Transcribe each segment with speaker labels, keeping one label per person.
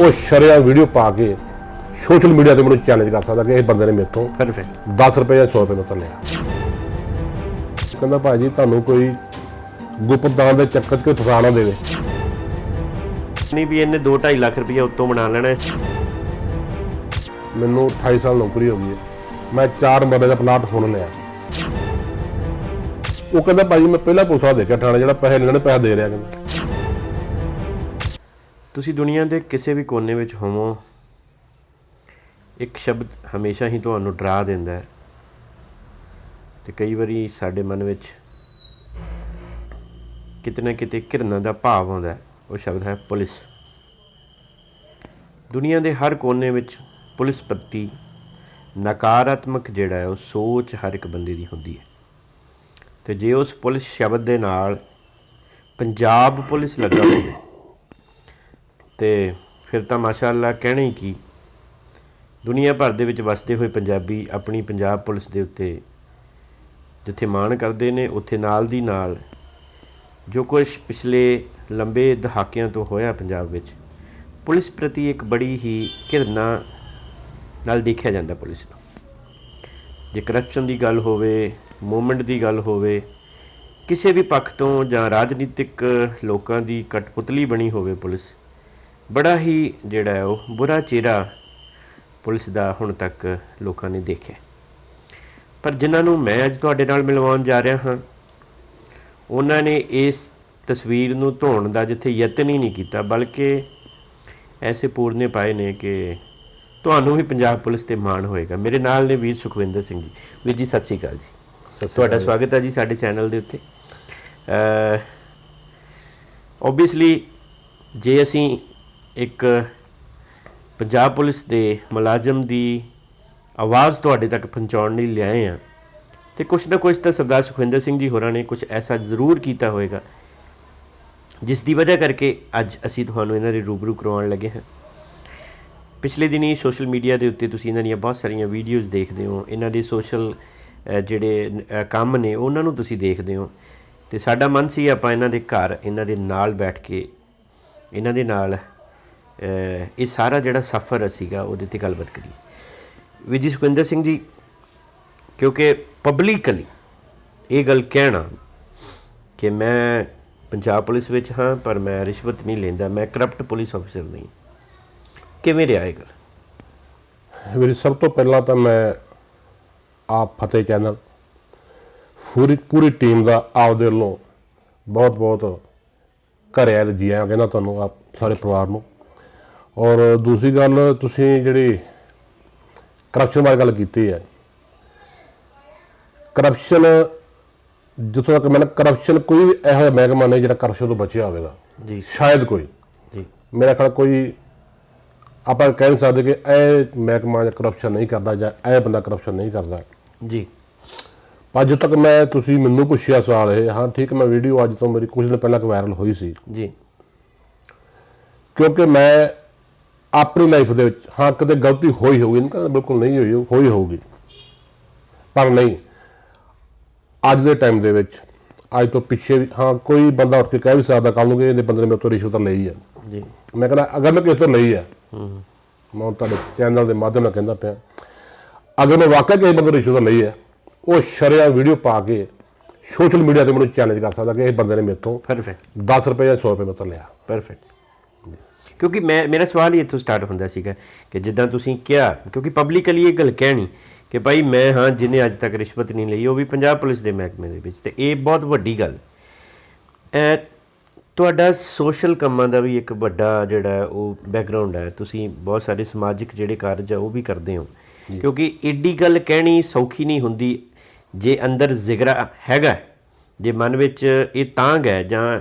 Speaker 1: ਉਹ ਸ਼ਰਿਆ ਵੀਡੀਓ ਪਾ ਕੇ social media ਤੇ ਮੈਨੂੰ ਚੈਲੰਜ ਕਰ ਸਕਦਾ ਕਿ ਇਹ ਬੰਦੇ ਨੇ ਮੇਥੋਂ
Speaker 2: ਪਰਫੈਕਟ
Speaker 1: 10 ਰੁਪਏ ਜਾਂ 100 ਰੁਪਏ ਮਤਲਬ ਲਿਆ। ਕਹਿੰਦਾ ਭਾਜੀ ਤੁਹਾਨੂੰ ਕੋਈ ਗੁਪਤਦਾਨ ਦੇ ਚੱਕਰ 'ਚ ਕੋਈ ਫਸਾ ਨਾ ਦੇਵੇ।
Speaker 2: ਨਹੀਂ ਵੀ ਇਹਨੇ 2.5 ਲੱਖ ਰੁਪਏ ਉੱਤੋਂ ਬਣਾ ਲੈਣਾ।
Speaker 1: ਮੈਨੂੰ 28 ਸਾਲ ਨੌਕਰੀ ਹੋ ਗਈ ਹੈ। ਮੈਂ ਚਾਰ ਮਰਲੇ ਦਾ ਪਲਾਟ ਹੁਣ ਲਿਆ। ਉਹ ਕਹਿੰਦਾ ਭਾਜੀ ਮੈਂ ਪਹਿਲਾਂ ਪੁਲਿਸ ਦੇਖਿਆ ਥਾਣੇ ਜਿਹੜਾ ਪੈਸੇ ਲੈਣੇ ਪੈਸੇ ਦੇ ਰਿਹਾ ਕਹਿੰਦਾ।
Speaker 2: ਤੁਸੀਂ ਦੁਨੀਆ ਦੇ ਕਿਸੇ ਵੀ ਕੋਨੇ ਵਿੱਚ ਹੋਵੋ, ਇੱਕ ਸ਼ਬਦ ਹਮੇਸ਼ਾ ਹੀ ਤੁਹਾਨੂੰ ਡਰਾ ਦਿੰਦਾ ਹੈ। ਤੇ ਕਈ ਵਾਰੀ ਸਾਡੇ ਮਨ ਵਿੱਚ ਕਿਤੇ ਨਾ ਕਿਤੇ ਘਿਰਨਾ ਦਾ ਭਾਵ ਆਉਂਦਾ ਹੈ। ਉਹ ਸ਼ਬਦ ਹੈ ਪੁਲਿਸ। ਦੁਨੀਆ ਦੇ ਹਰ ਕੋਨੇ ਵਿੱਚ ਪੁਲਿਸ ਪ੍ਰਤੀ ਨਕਾਰਾਤਮਕ ਜਿਹੜਾ ਹੈ, ਉਹ ਸੋਚ ਹਰ ਇੱਕ ਬੰਦੇ ਦੀ ਹੁੰਦੀ ਹੈ। ਤੇ ਜੇ ਉਸ ਪੁਲਿਸ ਸ਼ਬਦ ਦੇ ਨਾਲ ਪੰਜਾਬ ਪੁਲਿਸ ਲੱਗਾ ਹੋਵੇ ਤੇ ਫਿਰ ਤਾਂ ਮਾਸ਼ਾਅੱਲਾ ਕਹਿਣਾ ਹੀ ਕੀ? ਦੁਨੀਆ ਭਰ ਦੇ ਵਿੱਚ ਵਸਦੇ ਹੋਏ ਪੰਜਾਬੀ ਆਪਣੀ ਪੰਜਾਬ ਪੁਲਿਸ ਦੇ ਉੱਤੇ ਜਿੱਥੇ ਮਾਣ ਕਰਦੇ ਨੇ, ਉੱਥੇ ਨਾਲ ਦੀ ਨਾਲ ਜੋ ਕੁਝ ਪਿਛਲੇ ਲੰਬੇ ਦਹਾਕਿਆਂ ਤੋਂ ਹੋਇਆ ਪੰਜਾਬ ਵਿੱਚ, ਪੁਲਿਸ ਪ੍ਰਤੀ ਇੱਕ ਬੜੀ ਹੀ ਘਿਰਨਾ ਨਾਲ ਦੇਖਿਆ ਜਾਂਦਾ ਪੁਲਿਸ ਨੂੰ। ਜੇ ਕਰਪਸ਼ਨ ਦੀ ਗੱਲ ਹੋਵੇ ਮੂਵਮੈਂਟ ਦੀ ਗੱਲ ਹੋਵੇ, ਕਿਸੇ ਵੀ ਪੱਖ ਤੋਂ ਜਾਂ ਰਾਜਨੀਤਿਕ ਲੋਕਾਂ ਦੀ ਕਟਪੁਤਲੀ ਬਣੀ ਹੋਵੇ ਪੁਲਿਸ ਬੜਾ ਹੀ ਜਿਹੜਾ ਉਹ ਬੁਰਾ ਚਿਹਰਾ ਪੁਲਿਸ ਦਾ ਹੁਣ ਤੱਕ ਲੋਕਾਂ ਨੇ ਦੇਖਿਆ ਪਰ ਜਿਨ੍ਹਾਂ ਨੂੰ ਮੈਂ ਅੱਜ ਤੁਹਾਡੇ ਨਾਲ ਮਿਲਵਾਉਣ ਜਾ ਰਿਹਾ ਹਾਂ ਉਹਨਾਂ ਨੇ ਇਸ ਤਸਵੀਰ ਨੂੰ ਧੋਣ ਦਾ ਜਿੱਥੇ ਯਤਨ ਹੀ ਨਹੀਂ ਕੀਤਾ ਬਲਕਿ ਐਸੇ ਪੂਰਨੇ ਪਾਏ ਨੇ ਕਿ ਤੁਹਾਨੂੰ ਵੀ ਪੰਜਾਬ ਪੁਲਿਸ ਤੇ ਮਾਣ ਹੋਏਗਾ। ਮੇਰੇ ਨਾਲ ਨੇ ਵੀਰ ਸੁਖਵਿੰਦਰ ਸਿੰਘ ਜੀ। ਵੀਰ ਜੀ ਸਤਿ ਸ਼੍ਰੀ ਅਕਾਲ ਜੀ। ਤੁਹਾਡਾ ਸਵਾਗਤ ਹੈ ਜੀ ਸਾਡੇ ਚੈਨਲ ਦੇ ਉੱਤੇ। ਅ ਓਬਵੀਅਸਲੀ ਜੇ ਅਸੀਂ ਇੱਕ ਪੰਜਾਬ ਪੁਲਿਸ ਦੇ ਮੁਲਾਜ਼ਮ ਦੀ ਆਵਾਜ਼ ਤੁਹਾਡੇ ਤੱਕ ਪਹੁੰਚਾਉਣ ਲਈ ਲਿਆਏ ਆ। ਤੇ ਕੁਛ ਨਾ ਕੁਛ ਤਾਂ ਸਰਦਾਰ ਸੁਖਵਿੰਦਰ ਸਿੰਘ ਜੀ ਹੋਰਾਂ ਨੇ ਕੁਝ ਐਸਾ ਜ਼ਰੂਰ ਕੀਤਾ ਹੋਵੇਗਾ, ਜਿਸ ਦੀ ਵਜ੍ਹਾ ਕਰਕੇ ਅੱਜ ਅਸੀਂ ਤੁਹਾਨੂੰ ਇਹਨਾਂ ਦੇ ਰੂਬਰੂ ਕਰਵਾਉਣ ਲੱਗੇ ਹਾਂ। ਪਿਛਲੇ ਦਿਨੀ ਸੋਸ਼ਲ ਮੀਡੀਆ ਦੇ ਉੱਤੇ ਤੁਸੀਂ ਇਹਨਾਂ ਦੀਆਂ ਬਹੁਤ ਸਾਰੀਆਂ ਵੀਡੀਓਜ਼ ਦੇਖਦੇ ਹੋ, ਇਹਨਾਂ ਦੇ ਸੋਸ਼ਲ ਜਿਹੜੇ ਕੰਮ ਨੇ ਉਹਨਾਂ ਨੂੰ ਤੁਸੀਂ ਦੇਖਦੇ ਹੋ। ਤੇ ਸਾਡਾ ਮਨ ਸੀ ਆਪਾਂ ਇਹਨਾਂ ਦੇ ਘਰ, ਇਹਨਾਂ ਦੇ ਨਾਲ ਬੈਠ ਕੇ, ਇਹਨਾਂ ਦੇ ਨਾਲ ਇਹ ਸਾਰਾ ਜਿਹੜਾ ਸਫ਼ਰ ਸੀਗਾ, ਉਹਦੇ ਤੇ ਗੱਲਬਾਤ ਕਰੀਏ। ਵਿਜੀ ਸੁਖਿੰਦਰ ਸਿੰਘ ਜੀ, ਕਿਉਂਕਿ ਪਬਲਿਕਲੀ ਇਹ ਗੱਲ ਕਹਿਣਾ ਕਿ ਮੈਂ ਪੰਜਾਬ ਪੁਲਿਸ ਵਿੱਚ ਹਾਂ, ਪਰ ਮੈਂ ਰਿਸ਼ਵਤ ਨਹੀਂ ਲੈਂਦਾ, ਮੈਂ ਕਰਪਟ ਪੁਲਿਸ ਅਫਸਰ ਨਹੀਂ ਕਿਵੇਂ ਰਿਹਾ ਇਹ ਗੱਲ?
Speaker 1: ਵੀਰ ਸਭ ਤੋਂ ਪਹਿਲਾਂ ਤਾਂ ਮੈਂ ਆਪ ਫਤਿਹ ਚੈਨਲ ਪੂਰੀ ਪੂਰੀ ਟੀਮ ਦਾ ਆਪਦੇ ਵੱਲੋਂ ਬਹੁਤ ਬਹੁਤ ਘਰੇ ਆਏ ਜੀ ਆਇਆਂ, ਕਹਿੰਦਾ ਤੁਹਾਨੂੰ ਆਪ, ਸਾਰੇ ਪਰਿਵਾਰ ਨੂੰ ਔਰ ਦੂਸਰੀ ਗੱਲ ਤੁਸੀਂ ਜਿਹੜੀ ਕਰਪਸ਼ਨ ਬਾਰੇ ਗੱਲ ਕੀਤੀ ਹੈ। ਕਰਪਸ਼ਨ ਜਿੱਥੋਂ ਤੱਕ ਮੈਨੂੰ ਕਰਪਸ਼ਨ ਕੋਈ ਇਹੋ ਜਿਹਾ ਮਹਿਕਮਾ ਨਹੀਂ ਜਿਹੜਾ ਕਰਪਸ਼ਨ ਤੋਂ ਬਚਿਆ ਹੋਵੇਗਾ।
Speaker 2: ਜੀ।
Speaker 1: ਸ਼ਾਇਦ ਕੋਈ।
Speaker 2: ਜੀ।
Speaker 1: ਮੇਰਾ ਖਿਆਲ ਕੋਈ ਆਪਾਂ ਕਹਿ ਨਹੀਂ ਸਕਦੇ ਕਿ ਇਹ ਮਹਿਕਮਾ ਜਾਂ ਕਰਪਸ਼ਨ ਨਹੀਂ ਕਰਦਾ ਜਾਂ ਇਹ ਬੰਦਾ ਕਰਪਸ਼ਨ ਨਹੀਂ ਕਰਦਾ।
Speaker 2: ਜੀ।
Speaker 1: ਪਰ ਜਦੋਂ ਤੱਕ ਮੈਂ ਤੁਸੀਂ ਮੈਨੂੰ ਪੁੱਛਿਆ ਸਵਾਲ ਇਹ ਹਾਂ ਠੀਕ ਮੈਂ ਵੀਡੀਓ ਅੱਜ ਤੋਂ ਮੇਰੀ ਕੁਝ ਦਿਨ ਪਹਿਲਾਂ ਵਾਇਰਲ ਹੋਈ ਸੀ।
Speaker 2: ਜੀ।
Speaker 1: ਕਿਉਂਕਿ ਮੈਂ ਆਪਣੀ ਲਾਈਫ ਦੇ ਵਿੱਚ। ਹਾਂ ਕਦੇ ਗਲਤੀ ਹੋਈ ਹੋਊਗੀ। ਨਹੀਂ ਕਹਿੰਦਾ ਬਿਲਕੁਲ ਨਹੀਂ ਹੋਈ ਹੋਈ ਹੋਊਗੀ। ਪਰ ਨਹੀਂ ਅੱਜ ਦੇ ਟਾਈਮ ਦੇ ਵਿੱਚ ਅੱਜ ਤੋਂ ਪਿੱਛੇ ਵੀ ਹਾਂ ਕੋਈ ਬੰਦਾ ਉੱਠ ਕੇ ਕਹਿ ਵੀ ਸਕਦਾ ਕੱਲ ਨੂੰ ਕਿ ਇਹਦੇ ਬੰਦੇ ਨੇ ਮੇਰੇ ਤੋਂ ਰਿਸ਼ਵਤ ਲਈ ਹੈ
Speaker 2: ਜੀ।
Speaker 1: ਮੈਂ ਕਹਿੰਦਾ ਅਗਰ ਮੈਂ ਕਿਸੇ ਤੋਂ ਲਈ ਹੈ ਮੈਂ ਹੁਣ ਤੁਹਾਡੇ ਚੈਨਲ ਦੇ ਮਾਧਿਅਮ ਨਾਲ ਕਹਿੰਦਾ ਪਿਆ ਅਗਰ ਮੈਂ ਵਾਕਿਆ ਕਿਸੇ ਬੰਦੇ ਤੋਂ ਰਿਸ਼ਵਤ ਲਈ ਹੈ ਉਹ ਸ਼ਰਿਆ ਵੀਡੀਓ ਪਾ ਕੇ ਸੋਸ਼ਲ ਮੀਡੀਆ ਤੇ ਮੈਨੂੰ ਚੈਲੰਜ ਕਰ ਸਕਦਾ ਕਿ ਇਹ ਬੰਦੇ ਨੇ ਮੇਥੋਂ
Speaker 2: ਪਰਫੈਕਟ
Speaker 1: 10 ਰੁਪਏ ਜਾਂ 100 ਰੁਪਏ ਮਤਲਬ ਲਿਆ।
Speaker 2: ਪਰਫੈਕਟ ਕਿਉਂਕਿ ਮੈਂ ਮੇਰਾ ਸਵਾਲ ਹੀ ਇੱਥੋਂ ਸਟਾਰਟ ਹੁੰਦਾ ਸੀਗਾ ਕਿ ਜਿੱਦਾਂ ਤੁਸੀਂ ਕਿਹਾ ਕਿਉਂਕਿ ਪਬਲਿਕਲੀ ਇਹ ਗੱਲ ਕਹਿਣੀ ਕਿ ਭਾਈ ਮੈਂ ਹਾਂ ਜਿਹਨੇ ਅੱਜ ਤੱਕ ਰਿਸ਼ਵਤ ਨਹੀਂ ਲਈ ਉਹ ਵੀ ਪੰਜਾਬ ਪੁਲਿਸ ਦੇ ਮਹਿਕਮੇ ਦੇ ਵਿੱਚ ਤੇ ਇਹ ਬਹੁਤ ਵੱਡੀ ਗੱਲ। ਐ ਤੁਹਾਡਾ ਸੋਸ਼ਲ ਕੰਮਾਂ ਦਾ ਵੀ ਇੱਕ ਵੱਡਾ ਜਿਹੜਾ ਉਹ ਬੈਕਗ੍ਰਾਉਂਡ ਹੈ ਤੁਸੀਂ ਬਹੁਤ ਸਾਰੇ ਸਮਾਜਿਕ ਜਿਹੜੇ ਕਾਰਜ ਆ ਉਹ ਵੀ ਕਰਦੇ ਹੋ। ਕਿਉਂਕਿ ਏਡੀ ਗੱਲ ਕਹਿਣੀ ਸੌਖੀ ਨਹੀਂ ਹੁੰਦੀ ਜੇ ਅੰਦਰ ਜ਼ਿਗਰਾ ਹੈਗਾ ਜੇ ਮਨ ਵਿੱਚ ਇਹ ਤਾਂਗ ਹੈ ਜਾਂ